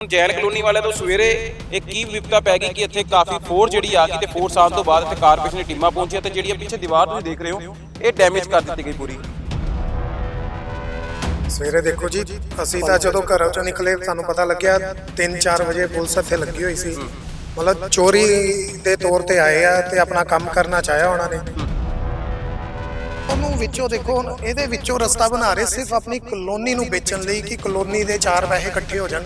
Jain colony ਵਾਲਿਆਂ ਤੋਂ ਸਵੇਰੇ ਇੱਕ ਕੀ ਵਿਪਤਾ ਪੈ ਗਈ ਕਿ ਇੱਥੇ ਕਾਫੀ ਫੋਰਸ ਜਿਹੜੀ ਆ ਗਈ ਤੇ ਫੋਰਸ ਆਉਣ ਤੋਂ ਬਾਅਦ ਇੱਥੇ ਕਾਰਪੋਰੇਸ਼ਨ ਦੀ ਟੀਮਾਂ ਪਹੁੰਚੀਆਂ ਤੇ ਜਿਹੜੀ ਪਿੱਛੇ ਦੀਵਾਰ ਤੁਸੀਂ ਦੇਖ ਰਹੇ ਹੋ ਇਹ ਡੈਮੇਜ ਕਰ ਦਿੱਤੀ ਗਈ ਪੂਰੀ। ਸਵੇਰੇ ਦੇਖੋ ਜੀ ਅਸੀਂ ਤਾਂ ਜਦੋਂ ਘਰੋਂ ਚੋਂ ਨਿਕਲੇ ਸਾਨੂੰ ਪਤਾ ਲੱਗਿਆ 3-4 ਵਜੇ ਪੁਲਿਸ ਇੱਥੇ ਲੱਗੀ ਹੋਈ ਸੀ। ਮਤਲਬ ਚੋਰੀ ਦੇ ਤੌਰ ਤੇ ਆਏ ਆ ਤੇ ਆਪਣਾ ਕੰਮ ਕਰਨਾ ਚਾਹਿਆ ਉਹਨਾਂ ਨੇ। ਉਹਨੂੰ ਵਿੱਚੋਂ ਦੇਖੋ ਹੁਣ ਇਹਦੇ ਵਿੱਚੋਂ ਰਸਤਾ ਬਣਾ ਰਹੇ ਸਿਰਫ ਆਪਣੀ ਕਲੋਨੀ ਨੂੰ ਵੇਚਣ ਲਈ ਕਿ ਕਲੋਨੀ ਦੇ ਚਾਰ ਪੈਸੇ ਇਕੱਠੇ ਹੋ ਜਾਣ।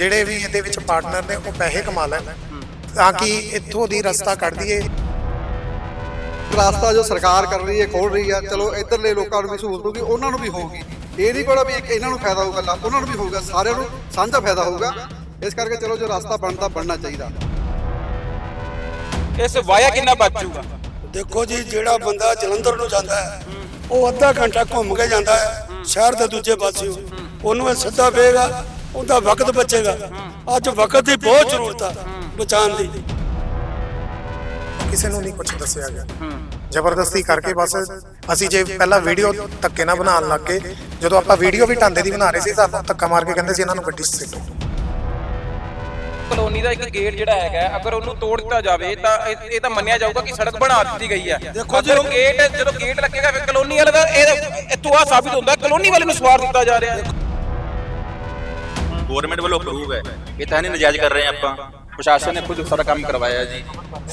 ਜਿਹੜੇ ਵੀ ਇਹਦੇ ਵਿੱਚ ਪਾਰਟਨਰ ਨੇ ਉਹ ਪੈਸੇ ਕਮਾ ਲੈਣ ਤਾਂ ਕਿ ਇੱਥੋਂ ਦੀ ਰਸਤਾ ਕੱਢ ਦਈਏ। ਰਾਸਤਾ ਜੋ ਸਰਕਾਰ ਕਰ ਰਹੀ ਹੈ ਖੋਲ ਰਹੀ ਹੈ ਚਲੋ ਇੱਧਰਲੇ ਲੋਕਾਂ ਨੂੰ ਵੀ ਸਹੂਲਤ ਹੋਊਗੀ ਉਹਨਾਂ ਨੂੰ ਵੀ ਹੋਊਗੀ। ਇਹ ਨਹੀਂ ਕੋਲਾ ਵੀ ਇੱਕ ਇਹਨਾਂ ਨੂੰ ਫਾਇਦਾ ਹੋਊਗਾ ਲਾ- ਉਹਨਾਂ ਨੂੰ ਵੀ ਹੋਊਗਾ ਸਾਰਿਆਂ ਨੂੰ ਸਾਂਝਾ ਫਾਇਦਾ ਹੋਊਗਾ। ਇਸ ਕਰਕੇ ਚਲੋ ਜੋ ਰਸਤਾ ਬਣਦਾ ਬਣਨਾ ਚਾਹੀਦਾ। ਇਸ ਵਾਇਆ ਕਿੰਨਾ ਬਚੂਗਾ ਦੇਖੋ ਜੀ ਜਿਹੜਾ ਬੰਦਾ ਜਲੰਧਰ ਨੂੰ ਜਾਂਦਾ ਹੈ ਉਹ ਅੱਧਾ ਘੰਟਾ ਘੁੰਮ ਕੇ ਜਾਂਦਾ ਹੈ ਸ਼ਹਿਰ ਦੇ ਦੂਜੇ ਪਾਸੇ ਉਹਨੂੰ ਇਹ ਸਿੱਧਾ ਪਏਗਾ ਉਹਦਾ ਵਕਤ ਬਚੇਗਾ। ਅੱਜ ਵਕਤ ਦੀ ਬਹੁਤ ਜ਼ਰੂਰਤ ਆ ਬਚਾਉਣ ਦੀ। ਕਿਸੇ ਨੂੰ ਨਹੀਂ ਕੁਝ ਦੱਸਿਆ ਗਿਆ। ਜ਼ਬਰਦਸਤੀ ਕਰਕੇ ਬਸ ਅਸੀਂ ਜੇ ਪਹਿਲਾਂ ਵੀਡੀਓ ਧੱਕੇ ਨਾਲ ਬਣਾਉਣ ਲੱਗ ਗਏ ਜਦੋਂ ਆਪਾਂ ਵੀਡੀਓ ਵੀ ਟਾਂਦੇ ਦੀ ਬਣਾ ਰਹੇ ਸੀ ਸਾਨੂੰ ਧੱਕਾ ਮਾਰ ਕੇ ਕਹਿੰਦੇ ਸੀ ਇਹਨਾਂ ਨੂੰ ਗੱਡੀ 'ਚ ਸਿੱਟੋ ਕਲੋਨੀ ਦਾ ਇੱਕ ਗੇਟ ਜਿਹੜਾ ਹੈਗਾ ਅਗਰ ਉਹਨੂੰ ਤੋੜ ਦਿੱਤਾ ਜਾਵੇ ਤਾਂ ਇਹ ਇਹ ਤਾਂ ਮੰਨਿਆ ਜਾਊਗਾ ਕਿ ਸੜਕ ਬਣਾ ਦਿੱਤੀ ਗਈ ਹੈ। ਦੇਖੋ ਜੀ, ਅਗਰ ਉਹ ਗੇਟ ਜਦੋਂ ਗੇਟ ਲੱਗੇਗਾ ਫਿਰ ਕਲੋਨੀ ਵਾਲਾ ਦਾ ਇਹ ਇੱਥੋਂ ਆ ਸਾਬਿਤ ਹੁੰਦਾ ਕਲੋਨੀ ਵਾਲੇ ਨੂੰ ਸਵਾਰ ਦਿੱਤਾ ਜਾ ਰਿਹਾ ਹੈ। ਗਵਰਨਮੈਂਟ ਵੱਲੋਂ ਅਪਰੂਵ ਹੈ। ਇਹ ਤਾਂ ਨਹੀਂ ਨਜਾਇਜ਼ ਕਰ ਰਹੇ ਆਪਾਂ। ਪ੍ਰਸ਼ਾਸਨ ਨੇ ਖੁਦ ਸਾਰਾ ਕੰਮ ਕਰਵਾਇਆ ਜੀ।